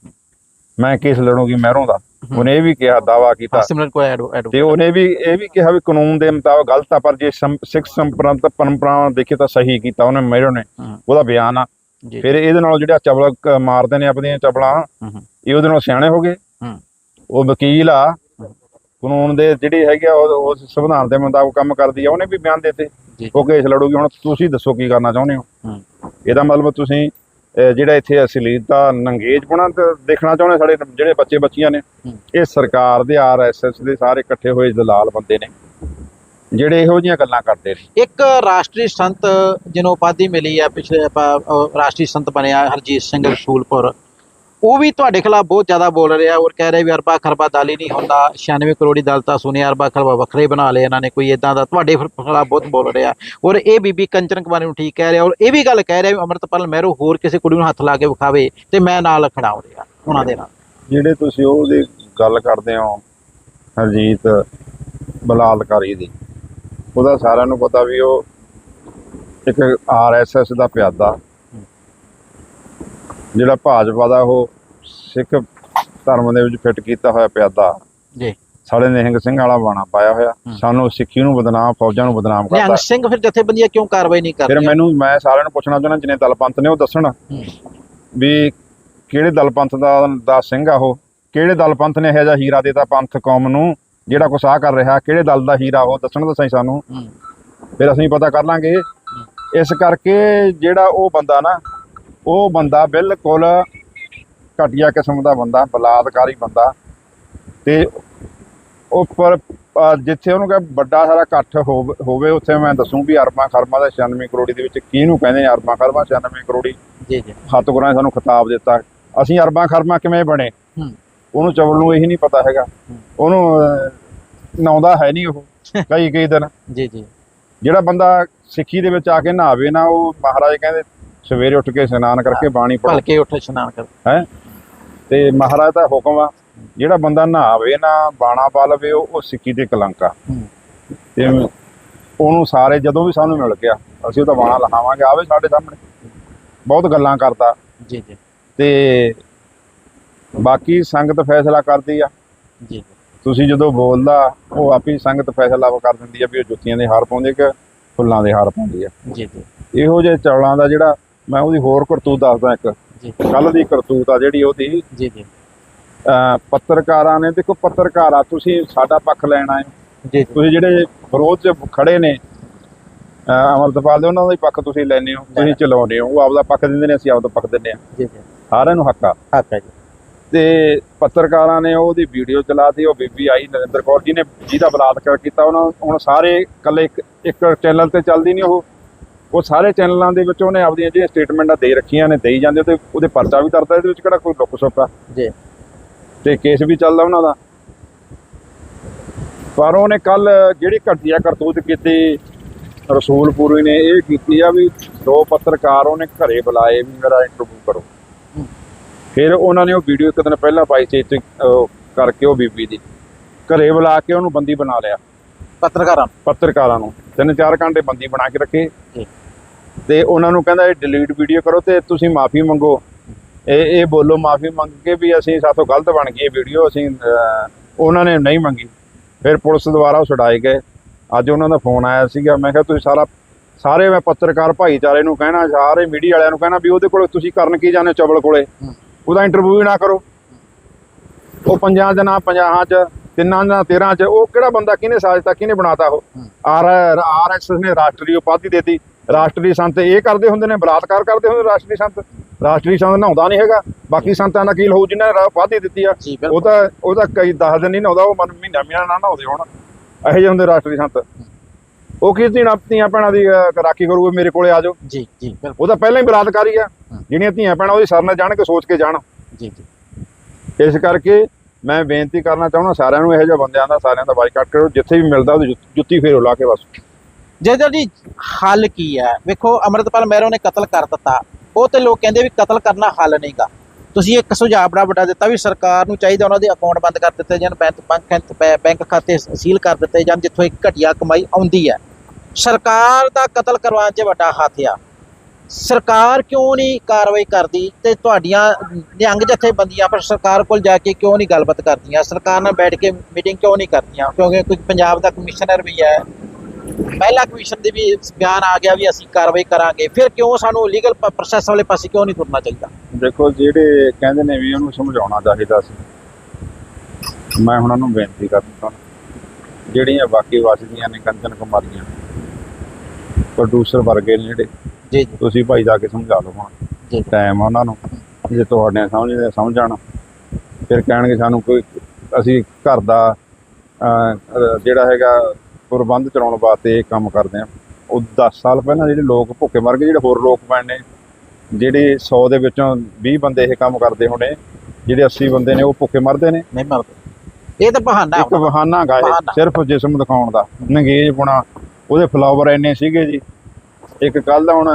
ਮੈਂ ਕੇਸ ਲੜੂੰਗੀ ਮਹਿਰੋਂ ਦਾ। ਉਹਨੇ ਇਹ ਵੀ ਕਿਹਾ ਦਾਵਾ ਕੀਤਾ। ਸਿਮਰਨ ਕੋ ਐਡ ਐਡ ਤੇ ਉਹਨੇ ਵੀ ਇਹ ਵੀ ਕਿਹਾ ਵੀ ਕਾਨੂੰਨ ਦੇ ਮੁਤਾਬਕ ਗਲਤ ਆ ਪਰ ਜੇ ਸਿੱਖ ਸੰਪਰੰਪਰਾ ਪਰੰਪਰਾਵਾਂ ਦੇਖੇ ਤਾਂ ਸਹੀ ਕੀਤਾ ਉਹਨੇ ਮਹਿਰੋਂ ਨੇ ਉਹਦਾ ਬਿਆਨ ਆ। ਫਿਰ ਇਹਦੇ ਨਾਲ ਜਿਹੜਾ ਚਬਲ ਮਾਰਦੇ ਨੇ ਆਪਣੀਆਂ ਚਬਲਾਂ ਇਹ ਉਹਦੇ ਨਾਲ ਸਿਆਣੇ ਹੋ ਗਏ। ਉਹ ਵਕੀਲ ਆ। ਕਾਨੂੰਨ ਦੇ ਜਿਹੜੀ ਹੈਗੀ ਆ ਉਹ ਉਸ ਸੰਵਿਧਾਨ ਦੇ ਮੁਤਾਬਕ ਕੰਮ ਕਰਦੀ ਆ ਉਹਨੇ ਵੀ ਬਿਆਨ ਦਿੱਤੇ। ਉਹ ਕੇਸ ਲੜੂਗੀ। ਹੁਣ ਤੁਸੀਂ ਦੱਸੋ ਕੀ ਕਰਨਾ ਚਾਹੁੰਦੇ ਹੋ। ਇਹਦਾ ਮਤਲਬ ਤੁਸੀਂ ਜਿਹੜਾ ਇੱਥੇ ਅਸਲੀਲਤਾ ਨੰਗੇਜਪੁਣਾ ਤੇ ਦੇਖਣਾ ਚਾਹੁੰਦੇ ਸਾਡੇ ਜਿਹੜੇ ਬੱਚੇ ਬੱਚੀਆਂ ਨੇ। ਇਹ ਸਰਕਾਰ ਦੇ ਆਰਐਸਐਸ ਦੇ ਸਾਰੇ ਇਕੱਠੇ ਹੋਏ ਦਲਾਲ ਬੰਦੇ ਨੇ ਜਿਹੜੇ ਇਹੋ ਜਿਹੀਆਂ ਗੱਲਾਂ ਕਰਦੇ ਨੇ। ਇੱਕ ਰਾਸ਼ਟਰੀ ਸੰਤ ਜਿਹਨੂੰ ਉਪਾਧੀ ਮਿਲੀ ਹੈ ਪਿਛਲੇ ਰਾਸ਼ਟਰੀ ਸੰਤ ਬਣਿਆ ਹਰਜੀਤ ਸਿੰਘ ਰਸੂਲਪੁਰ। ਉਹ ਵੀ ਤੁਹਾਡੇ ਖਿਲਾਫ ਬਹੁਤ ਜ਼ਿਆਦਾ ਬੋਲ ਰਿਹਾ ਔਰ ਕਹਿ ਰਿਹਾ ਵੀ ਅਰਬਾ ਖਰਬਾ ਦਾਲੀ ਨਹੀਂ ਹੁੰਦਾ। 96 ਕਰੋੜੀ ਦਲਤਾ ਸੁਣਿਆ ਅਰਬਾ ਖਰਬਾ ਵੱਖਰੇ ਬਣਾ ਲਏ ਇਹਨਾਂ ਨੇ, ਕੋਈ ਇਦਾਂ ਦਾ ਤੁਹਾਡੇ ਖਿਲਾਫ ਬਹੁਤ ਬੋਲ ਰਿਹਾ। ਔਰ ਇਹ ਬੀਬੀ ਕੰਚਨ ਕੁਮਾਰੀ ਨੂੰ ਠੀਕ ਕਹਿ ਰਿਹਾ ਔਰ ਇਹ ਵੀ ਗੱਲ ਕਹਿ ਰਿਹਾ ਵੀ ਅਮਰਤਪਾਲ ਮਹਿਰੋ ਹੋਰ ਕਿਸੇ ਕੁੜੀ ਨੂੰ ਹੱਥ ਲਾ ਕੇ ਵਿਖਾਵੇ ਤੇ ਮੈਂ ਨਾਲ ਖੜਾ ਹੋ ਰਿਹਾ ਉਹਨਾਂ ਦੇ ਨਾਲ। ਜਿਹੜੇ ਤੁਸੀਂ ਉਹਦੀ ਗੱਲ ਕਰਦੇ ਹੋ, ਹਰਜੀਤ ਬਲਾਲਕਾਰੀ ਦੀ, ਉਹਦਾ ਸਾਰਿਆਂ ਨੂੰ ਪਤਾ ਵੀ ਉਹ ਇੱਕ ਆਰਐਸਐਸ ਦਾ ਪਿਆਦਾ। ਜਿਹੜਾ ਭਾਜਪਾ ਦਾ ਉਹ ਸਿੱਖ ਧਰਮ ਦੇ ਵਿੱਚ ਫਿੱਟ ਕੀਤਾ ਹੋਇਆ ਪਿਆਦਾ। ਜੀ। ਸਾਡੇ ਨਿਹੰਗ ਸਿੰਘ ਵਾਲਾ ਬਾਣਾ ਪਾਇਆ ਹੋਇਆ। ਸਾਨੂੰ ਸਿੱਖੀ ਨੂੰ ਬਦਨਾਮ ਫੌਜਾਂ ਨੂੰ ਬਦਨਾਮ ਨਿਹੰਗ ਕਰਦਾ। ਸਿੰਘ ਫਿਰ ਜਥੇਬੰਦੀਆਂ ਕਿਉਂ ਕਾਰਵਾਈ ਨਹੀਂ ਕਰ ਫਿਰ ਮੈਨੂੰ ਮੈਂ ਸਾਰਿਆਂ ਨੂੰ ਪੁੱਛਣਾ ਚਾਹੁੰਦਾ ਜਿਹਨੇ ਦਲ ਪੰਥ ਨੇ ਉਹ ਦੱਸਣ। ਵੀ ਕਿਹੜੇ ਦਲ ਪੰਥ ਦਾ ਦਾ ਸਿੰਘ ਆ ਉਹ? ਕਿਹੜੇ ਦਲ ਪੰਥ ਨੇ ਇਹੋ ਜਿਹਾ ਹੀਰਾ ਦੇਤਾ ਪੰਥ ਕੌਮ ਨੂੰ? ਜਿਹੜਾ ਕੁਛ ਆ ਕਰ ਰਿਹਾ ਕਿਹੜੇ ਦਲ ਦਾ ਹੀਰਾ ਉਹ? ਦੱਸਣ ਤਾਂ ਸਹੀ ਸਾਨੂੰ। ਫਿਰ ਅਸੀਂ ਪਤਾ ਕਰ ਲਾਂਗੇ। ਇਸ ਕਰਕੇ ਜਿਹੜਾ ਉਹ ਬੰਦਾ ਨਾ ਉਹ ਬੰਦਾ ਬਿਲਕੁਲ ਘਟੀਆ ਕਿਸਮ ਦਾ ਬੰਦਾ ਬਲਾਤਕਾਰੀ ਬੰਦਾ ਤੇ ਉੱਪਰ ਜਿੱਥੇ ਉਹਨੂੰ ਕਹੇ ਵੱਡਾ ਸਾਰਾ ਇਕੱਠ ਹੋਵ- ਉੱਥੇ ਮੈਂ ਦੱਸੂ ਵੀ ਅਰਬਾਂ ਖਰਮਾਂ ਦਾ 96 ਕਰੋੜੀ ਦੇ ਵਿੱਚ ਕਿਹਨੂੰ ਕਹਿੰਦੇ ਅਰਬਾਂ ਖਰਮਾਂ 96 ਕਰੋੜੀ? ਜੀ ਜੀ। ਸਤਿਗੁਰਾਂ ਨੇ ਸਾਨੂੰ ਖਿਤਾਬ ਦਿੱਤਾ। ਅਸੀਂ ਅਰਬਾਂ ਖਰਮਾਂ ਕਿਵੇਂ ਬਣੇ? ਉਹਨੂੰ ਚਵਲ ਨੂੰ ਇਹੀ ਨਹੀਂ ਪਤਾ ਹੈਗਾ। ਉਹਨੂੰ ਨਾਉਂਦਾ ਹੈ ਨਹੀਂ ਉਹ ਕਈ ਕਈ ਦਿਨ। ਜੀ ਜੀ। ਜਿਹੜਾ ਬੰਦਾ ਸਿੱਖੀ ਦੇ ਵਿੱਚ ਆ ਕੇ ਨਹਾਵੇ ਨਾ ਉਹ ਮਹਾਰਾਜ ਕਹਿੰਦੇ ਸਵੇਰੇ ਉੱਠ ਕੇ ਇਸ਼ਨਾਨ ਕਰਕੇ ਬਾਣੀ ਪੜ੍ਹੋ। ਭਲਕੇ ਉੱਠ ਇਸ਼ਨਾਨ ਕਰ। ਹੈ? ਤੇ ਮਹਾਰਾਜ ਦਾ ਹੁਕਮ ਆ ਜਿਹੜਾ ਬੰਦਾ ਨਹਾਵੇ ਨਾ ਬਾਣਾ ਪਾ ਲਵੇ ਉਹ ਉਹ ਸਿੱਖੀ ਦੇ ਕਲੰਕ ਆ। ਤੇ ਉਹਨੂੰ ਸਾਰੇ ਜਦੋਂ ਵੀ ਸਾਨੂੰ ਮਿਲ ਗਿਆ ਅਸੀਂ ਉਹਦਾ ਬਾਣਾ ਲਹਾਵਾਂਗੇ ਆਵੇ ਸਾਡੇ ਸਾਹਮਣੇ। ਬਹੁਤ ਗੱਲਾਂ ਕਰਦਾ। ਜੀ ਜੀ। ਤੇ ਬਾਕੀ ਸੰਗਤ ਫੈਸਲਾ ਕਰਦੀ ਆ। ਜੀ। ਤੁਸੀਂ ਜਦੋਂ ਬੋਲਦਾ ਉਹ ਆਪੀ ਸੰਗਤ ਫੈਸਲਾ ਕਰ ਦਿੰਦੀ ਆ ਵੀ ਉਹ ਜੁੱਤੀਆਂ ਦੇ ਹਾਰ ਪਾਉਂਦੇ ਕਿ ਫੁੱਲਾਂ ਦੇ ਹਾਰ ਪਾਉਂਦੀ ਆ। ਜੀ ਜੀ। ਇਹੋ ਜਿਹੇ ਚੌਲਾਂ ਦਾ ਜਿਹੜਾ ਮੈਂ ਉਹਦੀ ਹੋਰ ਕਰਤੂਤ ਦੱਸਦਾ ਇੱਕ। ਜੀ। ਕੱਲ ਦੀ ਕਰਤੂਤ ਆ ਜਿਹੜੀ ਉਹਦੀ। ਜੀ ਜੀ। ਪੱਤਰਕਾਰਾਂ ਨੇ ਦੇਖੋ ਪੱਤਰਕਾਰ ਆ ਤੁਸੀਂ ਸਾਡਾ ਪੱਖ ਲੈਣਾ ਹੈ। ਜੀ ਤੁਸੀਂ ਜਿਹੜੇ ਵਿਰੋਧ 'ਚ ਖੜੇ ਨੇ ਅਮਰਤਪਾਲ ਦੇ ਉਹਨਾਂ ਦਾ ਹੀ ਪੱਖ ਤੁਸੀਂ ਲੈਂਦੇ ਹੋ ਤੁਸੀਂ ਚਲਾਉਂਦੇ ਹੋ। ਉਹ ਆਪਦਾ ਪੱਖ ਦਿੰਦੇ ਨੇ ਅਸੀਂ ਆਪਦਾ ਪੱਖ ਦਿੰਦੇ ਆ ਜੀ ਜੀ। ਸਾਰਿਆਂ ਨੂੰ ਹੱਕ ਆ। ਹੱਕ ਹੈ ਜੀ। ਤੇ ਪੱਤਰਕਾਰਾਂ ਨੇ ਉਹਦੀ ਵੀਡੀਓ ਚਲਾਤੀ ਉਹ ਬੀਬੀ ਆਈ ਨਰਿੰਦਰ ਕੌਰ ਜੀ ਨੇ ਜਿਹਦਾ ਬਲਾਤਕਾਰ ਕੀਤਾ ਉਹਨਾਂ ਹੁਣ ਸਾਰੇ ਇਕੱਲੇ ਇੱਕ ਇੱਕ ਚੈਨਲ ਤੇ ਚੱਲਦੀ ਨਹੀਂ ਉਹ। ਉਹ ਸਾਰੇ ਚੈਨਲਾਂ ਦੇ ਵਿੱਚ ਉਹਨੇ ਆਪਦੀਆਂ ਜਿਹੜੀਆਂ ਸਟੇਟਮੈਂਟਾਂ ਦੇ ਰੱਖੀਆਂ ਨੇ ਦੇਈ ਜਾਂਦੇ ਤੇ ਉਹਦੇ ਪਰਚਾ ਵੀ ਕਰਦਾ ਇਹਦੇ ਵਿੱਚ ਕਿਹੜਾ ਕੋਈ ਲੁੱਕ ਸੁੱਕਾ? ਜੀ। ਤੇ ਕੇਸ ਵੀ ਚੱਲਦਾ ਉਹਨਾਂ ਦਾ। ਪਰ ਉਹਨੇ ਕੱਲ ਜਿਹੜੀ ਘਟੀਆ ਕਰਤੂਤ ਕੀਤੀ ਰਸੂਲਪੁਰੀ ਨੇ ਇਹ ਕੀਤੀ ਆ ਵੀ ਦੋ ਪੱਤਰਕਾਰ ਉਹਨੇ ਘਰੇ ਬੁਲਾਏ ਵੀ ਮੇਰਾ ਇੰਟਰਵਿਊ ਕਰੋ। ਫਿਰ ਉਹਨਾਂ ਨੇ ਉਹ ਵੀਡੀਓ ਇੱਕ ਦਿਨ ਪਹਿਲਾਂ ਪਾਈ ਸੀ ਕਰਕੇ ਉਹ ਬੀਬੀ ਦੀ। ਘਰੇ ਬੁਲਾ ਕੇ ਉਹਨੂੰ ਬੰਦੀ ਬਣਾ ਲਿਆ। ਪੱਤਰਕਾਰਾਂ। ਪੱਤਰਕਾਰਾਂ ਨੂੰ। ਤਿੰਨ ਚਾਰ ਘੰਟੇ ਬੰਦੀ ਬਣਾ ਕੇ ਰੱਖੇ। ਤੇ ਉਹਨਾਂ ਨੂੰ ਕਹਿੰਦਾ ਇਹ ਡਿਲੀਟ ਵੀਡੀਓ ਕਰੋ ਤੇ ਤੁਸੀਂ ਮਾਫੀ ਮੰਗੋ। ਇਹ ਇਹ ਬੋਲੋ ਮਾਫੀ ਮੰਗ ਕੇ ਵੀ ਅਸੀਂ ਸਾਥੋਂ ਗਲਤ ਬਣ ਗਈ ਇਹ ਵੀਡੀਓ ਅਸੀਂ ਉਹਨਾਂ ਨੇ ਨਹੀਂ ਮੰਗੀ। ਫਿਰ ਪੁਲਿਸ ਦੁਆਰਾ ਉਹ ਛੁਡਾਏ ਗਏ। ਅੱਜ ਉਹਨਾਂ ਦਾ ਫੋਨ ਆਇਆ ਸੀਗਾ ਮੈਂ ਕਿਹਾ ਤੁਸੀਂ ਸਾਰਾ ਸਾਰੇ ਮੈਂ ਪੱਤਰਕਾਰ ਭਾਈਚਾਰੇ ਨੂੰ ਕਹਿਣਾ ਸਾਰੇ ਮੀਡੀਆ ਵਾਲਿਆਂ ਨੂੰ ਕਹਿਣਾ ਵੀ ਉਹਦੇ ਕੋਲ ਤੁਸੀਂ ਕਰਨ ਕੀ ਜਾਂਦੇ ਚਬਲ ਕੋਲੇ। ਉਹਦਾ ਇੰਟਰਵਿਊ ਹੀ ਨਾ ਕਰੋ। ਉਹ ਪੰਜਾਂ ਜਨਾ ਪੰਜਾਹਾਂ ਚ ਤਿੰਨਾਂ ਜਾਂ ਤੇਰਾਂ ਚ ਉਹ ਕਿਹੜਾ ਬੰਦਾ ਕਿਹਨੇ ਸਾਜਤਾ ਕਿਹਨੇ ਬਣਾਤਾ ਉਹ? ਹੂੰ। ਆਰ ਆਰਐਸਐਸ ਨੇ ਰਾਸ਼ਟਰੀ ਉਪਾਧੀ ਦੇਤੀ। ਰਾਸ਼ਟਰੀ ਸੰਤ ਇਹ ਕਰਦੇ ਹੁੰਦੇ ਨੇ ਬਲਾਤਕਾਰ ਕਰਦੇ ਹੁੰਦੇ ਰਾਸ਼ਟਰੀ ਸੰਤ। ਰਾਸ਼ਟਰੀ ਸੰਤ ਨਹਾਉਂਦਾ ਨਹੀਂ ਹੈਗਾ। ਬਾਕੀ ਸੰਤਾਂ ਦਾ ਕੀ ਹੋਊ ਜਿਨ੍ਹਾਂ ਨੇ ਉਪਾਧੀ ਦਿੱਤੀ ਆ ਉਹ ਤਾਂ ਉਹ ਤਾਂ ਕਈ 10 ਦਿਨ ਨਹੀਂ ਨਹਾਉਂਦਾ ਉਹ ਮਨ ਮਹੀਨਾ ਮਹੀਨਾ ਨਾ ਨਹਾਉਂਦੇ ਹੁਣ। ਇਹੋ ਜਿਹੇ ਹੁੰਦੇ ਰਾਸ਼ਟਰੀ ਸੰਤ। ਉਹ ਕਿਸ ਦਿਨ ਧੀਆਂ ਭੈਣਾਂ ਦੀ ਰਾਖੀ ਕਰੂਗੇ ਮੇਰੇ ਕੋਲੇ ਆ ਜਾਓ। ਜੀ ਜੀ ਉਹ ਤਾਂ ਪਹਿਲਾਂ ਹੀ ਬਲਾਤਕਾਰੀ ਆ। ਜਿਹੜੀਆਂ ਧੀਆਂ ਭੈਣਾਂ ਉਹਦੀ ਸਰਨੇ ਜਾਣ ਕੇ ਸੋਚ ਕੇ ਜਾਣ। ਜੀ ਜੀ। ਇਸ ਕਰਕੇ ਮੈਂ ਬੇਨਤੀ ਕਰਨਾ ਚਾਹੁੰਦਾ ਸਾਰਿਆਂ ਨੂੰ ਇਹੋ ਜਿਹੇ ਬੰਦਿਆਂ ਦਾ ਸਾਰਿਆਂ ਦਾ ਬਾਈਕਾਟ ਕਰੋ ਜਿੱਥੇ ਵੀ ਮਿਲਦਾ ਉਹਦੀ ਜੁੱਤੀ ਫੇਰੋ ਲਾ ਕੇ ਬਸ। ਜੇਜਰ ਜੀ ਹੱਲ ਕੀ ਹੈ, ਵੇਖੋ ਅਮਰਤਪਾਲ ਮਹਿਰੋ ਨੇ ਕਤਲ ਕਰ ਦਿੱਤਾ। ਉਹ ਤੇ ਲੋਕ ਕਹਿੰਦੇ ਵੀ ਕਤਲ ਕਰਨਾ ਹੱਲ ਨਹੀਂਗਾ। ਤੁਸੀਂ ਇੱਕ ਸੁਝਾਅ ਬੜਾ ਵੱਡਾ ਦਿੱਤਾ ਵੀ ਸਰਕਾਰ ਨੂੰ ਚਾਹੀਦਾ ਉਹਨਾਂ ਦੇ ਅਕਾਊਂਟ ਬੰਦ ਕਰ ਦਿੱਤੇ ਜਾਣ, ਬੈਂਕ ਬੈਂਕ ਬੈਂਕ ਖਾਤੇ ਸੀਲ ਕਰ ਦਿੱਤੇ ਜਾਣ, ਜਿੱਥੋਂ ਇੱਕ ਘਟੀਆ ਕਮਾਈ ਆਉਂਦੀ ਹੈ। ਸਰਕਾਰ ਦਾ ਕਤਲ ਕਰਵਾਉਣ 'ਚ ਵੱਡਾ ਹੱਥ ਆ। ਸਰਕਾਰ ਕਿਉਂ ਨਹੀਂ ਕਾਰਵਾਈ ਕਰਦੀ ਤੇ ਤੁਹਾਡੀਆਂ ਨਿਹੰਗ ਜਥੇਬੰਦੀਆਂ ਪਰ ਸਰਕਾਰ ਕੋਲ ਜਾ ਕੇ ਕਿਉਂ ਨਹੀਂ ਗੱਲਬਾਤ ਕਰਦੀਆਂ? ਸਰਕਾਰ ਨਾਲ ਬੈਠ ਕੇ ਮੀਟਿੰਗ ਕਿਉਂ ਨਹੀਂ ਕਰਦੀਆਂ? ਕਿਉਂਕਿ ਕੋਈ ਪੰਜਾਬ ਦਾ ਕਮਿਸ਼ਨਰ ਵੀ ਹੈ ਪਹਿਲਾ ਕਮਿਸ਼ਨ ਦੇ ਵੀ ਬਿਆਨ ਆ ਗਿਆ ਵੀ ਅਸੀਂ ਕਾਰਵਾਈ ਕਰਾਂਗੇ। ਫਿਰ ਕਿਉਂ ਸਾਨੂੰ ਲੀਗਲ ਪ੍ਰੋਸੈਸ ਵਾਲੇ ਪਾਸੇ ਕਿਉਂ ਨਹੀਂ ਤੁਰਨਾ ਚਾਹੀਦਾ? ਦੇਖੋ ਜਿਹੜੇ ਕਹਿੰਦੇ ਨੇ ਵੀ ਉਹਨੂੰ ਸਮਝਾਉਣਾ ਚਾਹੀਦਾ ਸੀ। ਮੈਂ ਉਹਨਾਂ ਨੂੰ ਬੇਨਤੀ ਕਰਦਾ ਜਿਹੜੀਆਂ ਬਾਕੀ ਵਸਦੀਆਂ ਨੇ ਕੰਚਨ ਕੁਮਾਰੀਆਂ। ਪ੍ਰੋਡਿਊਸਰ ਵਰਗੇ ਨੇ ਜਿਹੜੇ। ਜੀ ਤੁਸੀਂ ਭਾਈ ਜਾ ਕੇ ਸਮਝਾ ਲਓ ਹੁਣ। ਜੀ ਟਾਈਮ ਆ ਉਹਨਾਂ ਨੂੰ। ਜੇ ਤੁਹਾਡੇ ਸਮਝਦੇ ਸਮਝਣ। ਫਿਰ ਕਹਿਣਗੇ ਸਾਨੂੰ ਕੋਈ ਅਸੀਂ ਘਰ ਦਾ ਜਿਹੜਾ ਹੈਗਾ ਪ੍ਰਬੰਧ ਚਲਾਉਣ ਵਾਸਤੇ ਇਹ ਕੰਮ ਕਰਦੇ ਆ। ਉਹ 10 ਸਾਲ ਪਹਿਲਾਂ ਜਿਹੜੇ ਲੋਕ ਭੁੱਖੇ ਮਰ ਗਏ ਜਿਹੜੇ ਹੋਰ ਲੋਕ ਪੈਣ ਨੇ ਜਿਹੜੇ 100 ਦੇ ਵਿੱਚੋਂ 20 ਬੰਦੇ ਇਹ ਕੰਮ ਕਰਦੇ ਹੋਣੇ ਜਿਹੜੇ 80 ਬੰਦੇ ਨੇ ਉਹ ਭੁੱਖੇ ਮਰਦੇ ਨੇ। ਨਹੀਂ ਮਰਦੇ। ਇਹ ਤਾਂ ਬਹਾਨਾ ਇੱਕ ਬਹਾਨਾ ਗਾ। ਸਿਰਫ ਜਿਸਮ ਦਿਖਾਉਣ ਦਾ। ਨੰਗੇਜ ਪੁਣਾ ਉਹਦੇ ਫਲਾਵਰ ਇੰਨੇ ਸੀਗੇ ਜੀ। ਇੱਕ ਕੱਲ ਹੁਣ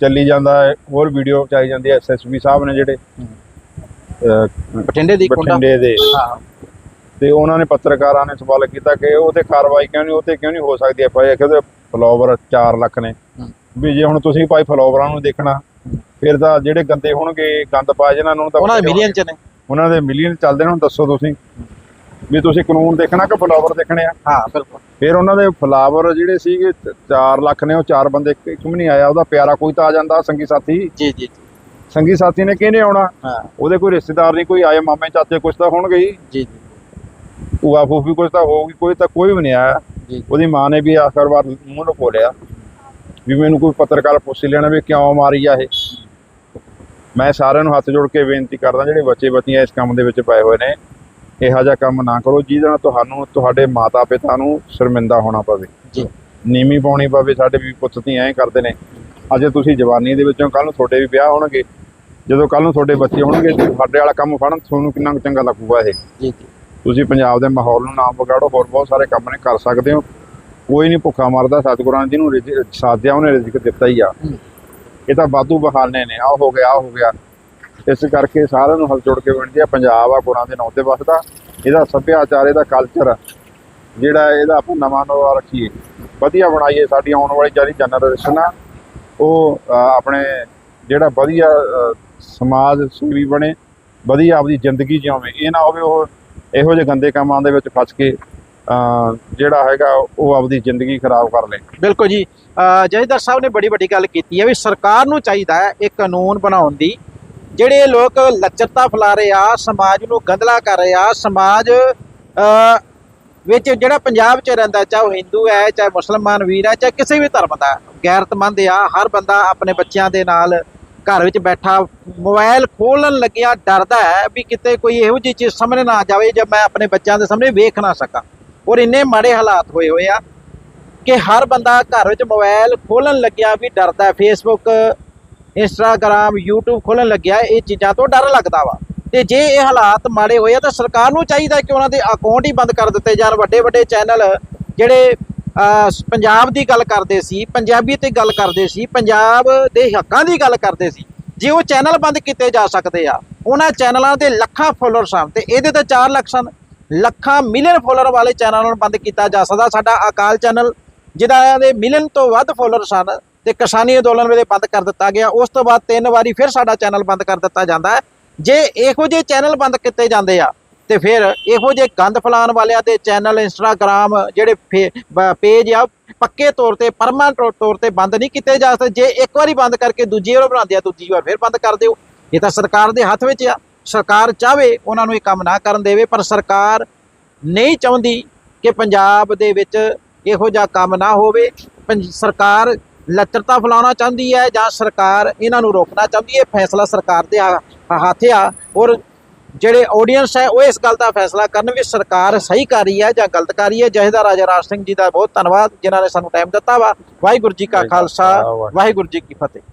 ਚੱਲੀ ਜਾਂਦਾ ਹੈ, ਹੋਰ ਵੀਡੀਓ ਚਾਈ ਜਾਂਦੀ ਹੈ ਐਸਐਸਪੀ ਸਾਹਿਬ ਨੇ ਜਿਹੜੇ ਬਠਿੰਡੇ ਦੀ ਕੁੰਡਾ ਬਠਿੰਡੇ ਦੇ। ਹਾਂ। ਤੇ ਉਹਨਾਂ ਨੇ ਪੱਤਰਕਾਰਾਂ ਨੇ ਸਵਾਲ ਕੀਤਾ ਕਿ ਉਹ ਤੇ ਕਾਰਵਾਈ ਕਿਉਂ ਨਹੀਂ ਉਹ ਤੇ ਕਿਉਂ ਨਹੀਂ ਹੋ ਸਕਦੀ ਐਫ ਆਈ ਕਿਉਂਕਿ ਫਲੋਵਰ 4 ਲੱਖ ਨੇ। ਵੀ ਜੇ ਹੁਣ ਤੁਸੀਂ ਭਾਈ ਫਲੋਵਰਾਂ ਨੂੰ ਦੇਖਣਾ ਫਿਰ ਤਾਂ ਜਿਹੜੇ ਗੰਦੇ ਹੋਣਗੇ ਗੰਦ ਪਾਏ ਜਿਹਨਾਂ ਨੂੰ ਤਾਂ ਉਹਨਾਂ ਦੇ ਮਿਲੀਅਨ ਚ ਨੇ। ਉਹਨਾਂ ਦੇ ਮਿਲੀਅਨ ਚੱਲਦੇ ਨੇ ਹੁਣ ਦੱਸੋ ਤੁਸੀਂ। ਵੀ ਤੁਸੀਂ ਕਾਨੂੰਨ ਦੇਖਣਾ ਕਿ ਫਲੋਵਰ ਦੇਖਣੇ ਆ? ਹਾਂ ਬਿਲਕੁਲ। ਫਿਰ ਉਹਨਾਂ ਦੇ ਫਲਾਵਰ ਜਿਹੜੇ ਸੀਗੇ 4 ਲੱਖ ਨੇ ਉਹ ਚਾਰ ਬੰਦੇ ਇੱਕ ਵੀ ਨਹੀਂ ਆਇਆ ਉਹਦਾ ਪਿਆਰਾ ਕੋਈ ਤਾਂ ਆ ਜਾਂਦਾ ਸੰਗੀ ਸਾਥੀ। ਜੀ ਜੀ। ਸੰਗੀ ਸਾਥੀ ਨੇ ਕਿਹਨੇ ਆਉਣਾ? ਹਾਂ। ਉਹਦੇ ਕੋਈ ਰਿਸ਼ਤੇਦਾਰ ਨਹੀਂ ਕੋਈ ਆਏ ਮਾਮੇ ਚਾਚੇ ਕੁਛ ਤਾਂ ਹੋਣਗੇ ਹੀ। ਜੀ ਜੀ। ਭੂਆ ਫੂਫੀ ਕੁਛ ਤਾਂ ਹੋਊਗੀ ਕੋਈ ਤਾਂ ਕੋਈ ਵੀ ਨਹੀਂ ਆਇਆ। ਜੀ ਉਹਦੀ ਮਾਂ ਨੇ ਵੀ ਆਖਰ ਵਾਰ ਮੂੰਹ ਲੁਕੋ ਲਿਆ ਵੀ ਮੈਨੂੰ ਕੋਈ ਪੱਤਰਕਾਰ ਪੁੱਛ ਲੈਣਾ ਵੀ ਕਿਉਂ ਮਾਰੀ ਆ ਇਹ। ਮੈਂ ਸਾਰਿਆਂ ਨੂੰ ਹੱਥ ਜੋੜ ਕੇ ਬੇਨਤੀ ਕਰਦਾ ਜਿਹੜੇ ਬੱਚੇ ਬੱਚੀਆਂ ਇਸ ਕੰਮ ਦੇ ਵਿੱਚ ਪਏ ਹੋਏ ਨੇ ਇਹੋ ਜਿਹਾ ਕੰਮ ਨਾ ਕਰੋ ਜਿਹਦੇ ਨਾਲ ਤੁਹਾਨੂੰ ਤੁਹਾਡੇ ਮਾਤਾ ਪਿਤਾ ਨੂੰ ਸ਼ਰਮਿੰਦਾ ਹੋਣਾ ਪਵੇ। ਜੀ। ਨੀਵੀਂ ਪਾਉਣੀ ਪਵੇ ਸਾਡੇ ਵੀ ਪੁੱਤ ਧੀ ਐਂ ਕਰਦੇ ਨੇ। ਅੱਜ ਤੁਸੀਂ ਜਵਾਨੀ ਦੇ ਵਿੱਚੋਂ ਕੱਲ ਨੂੰ ਤੁਹਾਡੇ ਵੀ ਵਿਆਹ ਹੋਣਗੇ। ਜਦੋਂ ਕੱਲ ਨੂੰ ਤੁਹਾਡੇ ਬੱਚੇ ਹੋਣਗੇ ਤੇ ਸਾਡੇ ਵਾਲਾ ਕੰਮ ਫੜਨ ਤੁਹਾਨੂੰ ਕਿੰਨਾ ਚੰਗਾ ਲੱਗੂਗਾ ਇਹ। ਜੀ ਜੀ। ਤੁਸੀਂ ਪੰਜਾਬ ਦੇ ਮਾਹੌਲ ਨੂੰ ਨਾ ਵਿਗਾੜੋ ਹੋਰ ਬਹੁਤ ਸਾਰੇ ਕੰਮ ਨੇ ਕਰ ਸਕਦੇ ਹੋ। ਕੋਈ ਨਹੀਂ ਭੁੱਖਾ ਮਰਦਾ ਸਤਿਗੁਰਾਂ ਨੇ ਜਿਹਨੂੰ ਰਿਜ਼ਕ ਸਾਧਿਆ ਉਹਨੇ ਰਿਜ਼ਕ ਦਿੱਤਾ ਹੀ ਆ। ਇਹ ਤਾਂ ਵਾਧੂ ਬਹਾਨੇ ਨੇ ਆਹ ਹੋ ਗਿਆ ਆਹ ਹੋ ਗਿਆ। ਇਸ ਕਰਕੇ ਸਾਰਿਆਂ ਨੂੰ ਹੱਥ ਜੋੜ ਕੇ ਬੇਨਤੀ ਆ ਪੰਜਾਬ ਆ ਗੁਰਾਂ ਦੇ ਨਾਂ ਤੇ ਵਸਦਾ। ਇਹਦਾ ਸੱਭਿਆਚਾਰ ਇਹਦਾ ਕਲਚਰ ਜਿਹੜਾ ਇਹਦਾ ਆਪਾਂ ਨਵਾਂ ਨਵਾਂ ਰੱਖੀਏ। ਵਧੀਆ ਬਣਾਈਏ ਸਾਡੀ ਆਉਣ ਵਾਲੀ ਜਿਹੜੀ ਜਨਰੇਸ਼ਨ ਆ ਉਹ ਆਪਣੇ ਜਿਹੜਾ ਵਧੀਆ ਸਮਾਜ ਸੇਵੀ ਬਣੇ ਵਧੀਆ ਆਪਦੀ ਜ਼ਿੰਦਗੀ ਜਿਉਵੇਂ। ਇਹ ਨਾ ਹੋਵੇ ਉਹ ਇਹੋ ਜਿਹੇ ਗੰਦੇ ਕੰਮਾਂ ਦੇ ਵਿੱਚ ਫਸ ਕੇ ਜਿਹੜਾ ਹੈਗਾ ਉਹ ਆਪਦੀ ਜ਼ਿੰਦਗੀ ਖਰਾਬ ਕਰ ਲੈ ਬਿਲਕੁਲ ਜੀ। ਅਹ ਸਾਹਿਬ ਨੇ ਬੜੀ ਵੱਡੀ ਗੱਲ ਕੀਤੀ ਹੈ ਵੀ ਸਰਕਾਰ ਨੂੰ ਚਾਹੀਦਾ ਹੈ ਇੱਕ ਕਾਨੂੰਨ ਬਣਾਉਣ ਦੀ। ਜਿਹੜੇ ਲੋਕ ਲੱਚਰਤਾ ਫੈਲਾ ਰਹੇ ਆ ਸਮਾਜ ਨੂੰ ਗੰਦਲਾ ਕਰ ਰਹੇ ਆ ਸਮਾਜ ਅਹ, ਵਿੱਚ ਜਿਹੜਾ ਪੰਜਾਬ 'ਚ ਰਹਿੰਦਾ ਚਾਹੇ ਉਹ ਹਿੰਦੂ ਹੈ ਚਾਹੇ ਮੁਸਲਮਾਨ ਵੀਰ ਹੈ ਚਾਹੇ ਕਿਸੇ ਵੀ ਧਰਮ ਦਾ ਗੈਰਤਮੰਦ ਆ ਹਰ ਬੰਦਾ ਆਪਣੇ ਬੱਚਿਆਂ ਦੇ ਨਾਲ ਘਰ ਵਿੱਚ ਬੈਠਾ ਮੋਬਾਈਲ ਖੋਲਣ ਲੱਗਿਆ ਡਰਦਾ ਹੈ ਵੀ ਕਿਤੇ ਕੋਈ ਇਹੋ ਜਿਹੀ ਚੀਜ਼ ਸਾਹਮਣੇ ਨਾ ਆ ਜਾਵੇ ਜੇ ਮੈਂ ਆਪਣੇ ਬੱਚਿਆਂ ਦੇ ਸਾਹਮਣੇ ਵੇਖ ਨਾ ਸਕਾਂ। ਔਰ ਇੰਨੇ ਮਾੜੇ ਹਾਲਾਤ ਹੋਏ ਹੋਏ ਆ ਕਿ ਹਰ ਬੰਦਾ ਘਰ ਵਿੱਚ ਮੋਬਾਈਲ ਖੋਲਣ ਲੱਗਿਆ ਵੀ ਡਰਦਾ ਹੈ। ਫੇਸਬੁੱਕ ਇੰਸਟਾਗ੍ਰam YouTube ਖੋਲਣ ਲੱਗਿਆ ਇਹ ਚੀਜ਼ਾਂ ਤੋਂ ਡਰ ਲੱਗਦਾ ਵਾ। ਤੇ ਜੇ ਇਹ ਹਾਲਾਤ ਮਾੜੇ ਹੋਏ ਆ ਤਾਂ ਸਰਕਾਰ ਨੂੰ ਚਾਹੀਦਾ ਕਿ ਉਹਨਾਂ ਦੇ ਅਕਾਊਂਟ ਹੀ ਬੰਦ ਕਰ ਦਿੱਤੇ ਜਾਣ। ਵੱਡੇ ਵੱਡੇ ਚੈਨਲ ਜਿਹੜੇ ਪੰਜਾਬ ਦੀ ਗੱਲ ਕਰਦੇ ਸੀ, ਪੰਜਾਬੀ ਤੇ ਗੱਲ ਕਰਦੇ ਸੀ, ਪੰਜਾਬ ਦੇ ਹੱਕਾਂ ਦੀ ਗੱਲ ਕਰਦੇ ਸੀ। ਜੇ ਉਹ ਚੈਨਲ ਬੰਦ ਕੀਤੇ ਜਾ ਸਕਦੇ ਆ, ਉਹਨਾਂ ਚੈਨਲਾਂ ਦੇ ਲੱਖਾਂ ਫੋਲੋਅਰਸ ਹਨ ਤੇ ਇਹਦੇ ਤਾਂ 4 ਲੱਖ ਸਨ। ਲੱਖਾਂ ਮਿਲੀਅਨ ਫੋਲੋਅਰ ਵਾਲੇ ਚੈਨਲ ਨੂੰ ਬੰਦ ਕੀਤਾ ਜਾ ਸਕਦਾ। ਸਾਡਾ ਅਕਾਲ ਚੈਨਲ ਜਿਹਦਾ ਦੇ ਮਿਲੀਅਨ ਤੋਂ ਵੱਧ ਫੋਲੋਅਰਸ ਹਨ ਤੇ ਕਿਸਾਨੀ ਅੰਦੋਲਨ ਵੇਲੇ ਬੰਦ ਕਰ ਦਿੱਤਾ ਗਿਆ। ਉਸ ਤੋਂ ਬਾਅਦ ਤਿੰਨ ਵਾਰੀ ਫਿਰ ਸਾਡਾ ਚੈਨਲ ਬੰਦ ਕਰ ਦਿੱਤਾ ਜਾਂਦਾ ਹੈ। ਜੇ ਇਹੋ ਜਿਹੇ ਚੈਨਲ ਬੰਦ ਕੀਤੇ ਜਾਂਦੇ ਆ ਤੇ ਫਿਰ ਇਹੋ ਜਿਹੇ ਗੰਦ ਫਲਾਣ ਵਾਲਿਆਂ ਦੇ ਚੈਨਲ ਇੰਸਟਾਗ੍ਰam ਜਿਹੜੇ ਪੇਜ ਆ, ਪੱਕੇ ਤੌਰ ਤੇ ਪਰਮਾਨੈਂਟ ਤੌਰ ਤੇ ਬੰਦ ਨਹੀਂ ਕੀਤੇ ਜਾ ਸਕਦੇ। ਜੇ ਇੱਕ ਵਾਰੀ ਬੰਦ ਕਰਕੇ ਦੂਜੀ ਵਾਰ ਬਣਾਉਂਦੇ ਆ, ਦੂਜੀ ਵਾਰ ਫਿਰ ਬੰਦ ਕਰ ਦਿਓ। ਇਹ ਤਾਂ ਸਰਕਾਰ ਦੇ ਹੱਥ ਵਿੱਚ ਆ। ਸਰਕਾਰ ਚਾਹਵੇ ਉਹਨਾਂ ਨੂੰ ਇਹ ਕੰਮ ਨਾ ਕਰਨ ਦੇਵੇ, ਪਰ ਸਰਕਾਰ ਨਹੀਂ ਚਾਹੁੰਦੀ ਕਿ ਪੰਜਾਬ ਦੇ ਵਿੱਚ ਇਹੋ ਜਿਹਾ ਕੰਮ ਨਾ ਹੋਵੇ। ਪੰਜ- ਸਰਕਾਰ ਲੱਚਰਤਾ ਫੈਲਾਉਣਾ ਚਾਹੁੰਦੀ ਹੈ ਜਾਂ ਸਰਕਾਰ ਇਹਨਾਂ ਨੂੰ ਰੋਕਣਾ ਚਾਹੁੰਦੀ ਹੈ? ਫੈਸਲਾ ਸਰਕਾਰ ਦੇ ਹੱਥ ਆ। ਔਰ ਜਿਹੜੇ ਆਡੀਅנס ਹੈ ਉਹ ਇਸ ਗੱਲ ਦਾ ਫੈਸਲਾ ਕਰਨ ਵੀ ਸਰਕਾਰ ਸਹੀ ਕਰ ਰਹੀ ਹੈ ਜਾਂ ਗਲਤ ਕਰ ਰਹੀ ਹੈ। ਜਹੇਦਾਰ ਰਾਜਾ ਰਾਜ ਸਿੰਘ ਜੀ ਦਾ ਬਹੁਤ ਧੰਨਵਾਦ ਜਿਨ੍ਹਾਂ ਨੇ ਸਾਨੂੰ ਟਾਈਮ ਦਿੱਤਾ ਵਾ। ਵਾਹਿਗੁਰੂ ਜੀ ਕਾ ਖਾਲਸਾ ਵਾਹਿਗੁਰੂ ਜੀ ਕੀ ਫਤਿਹ।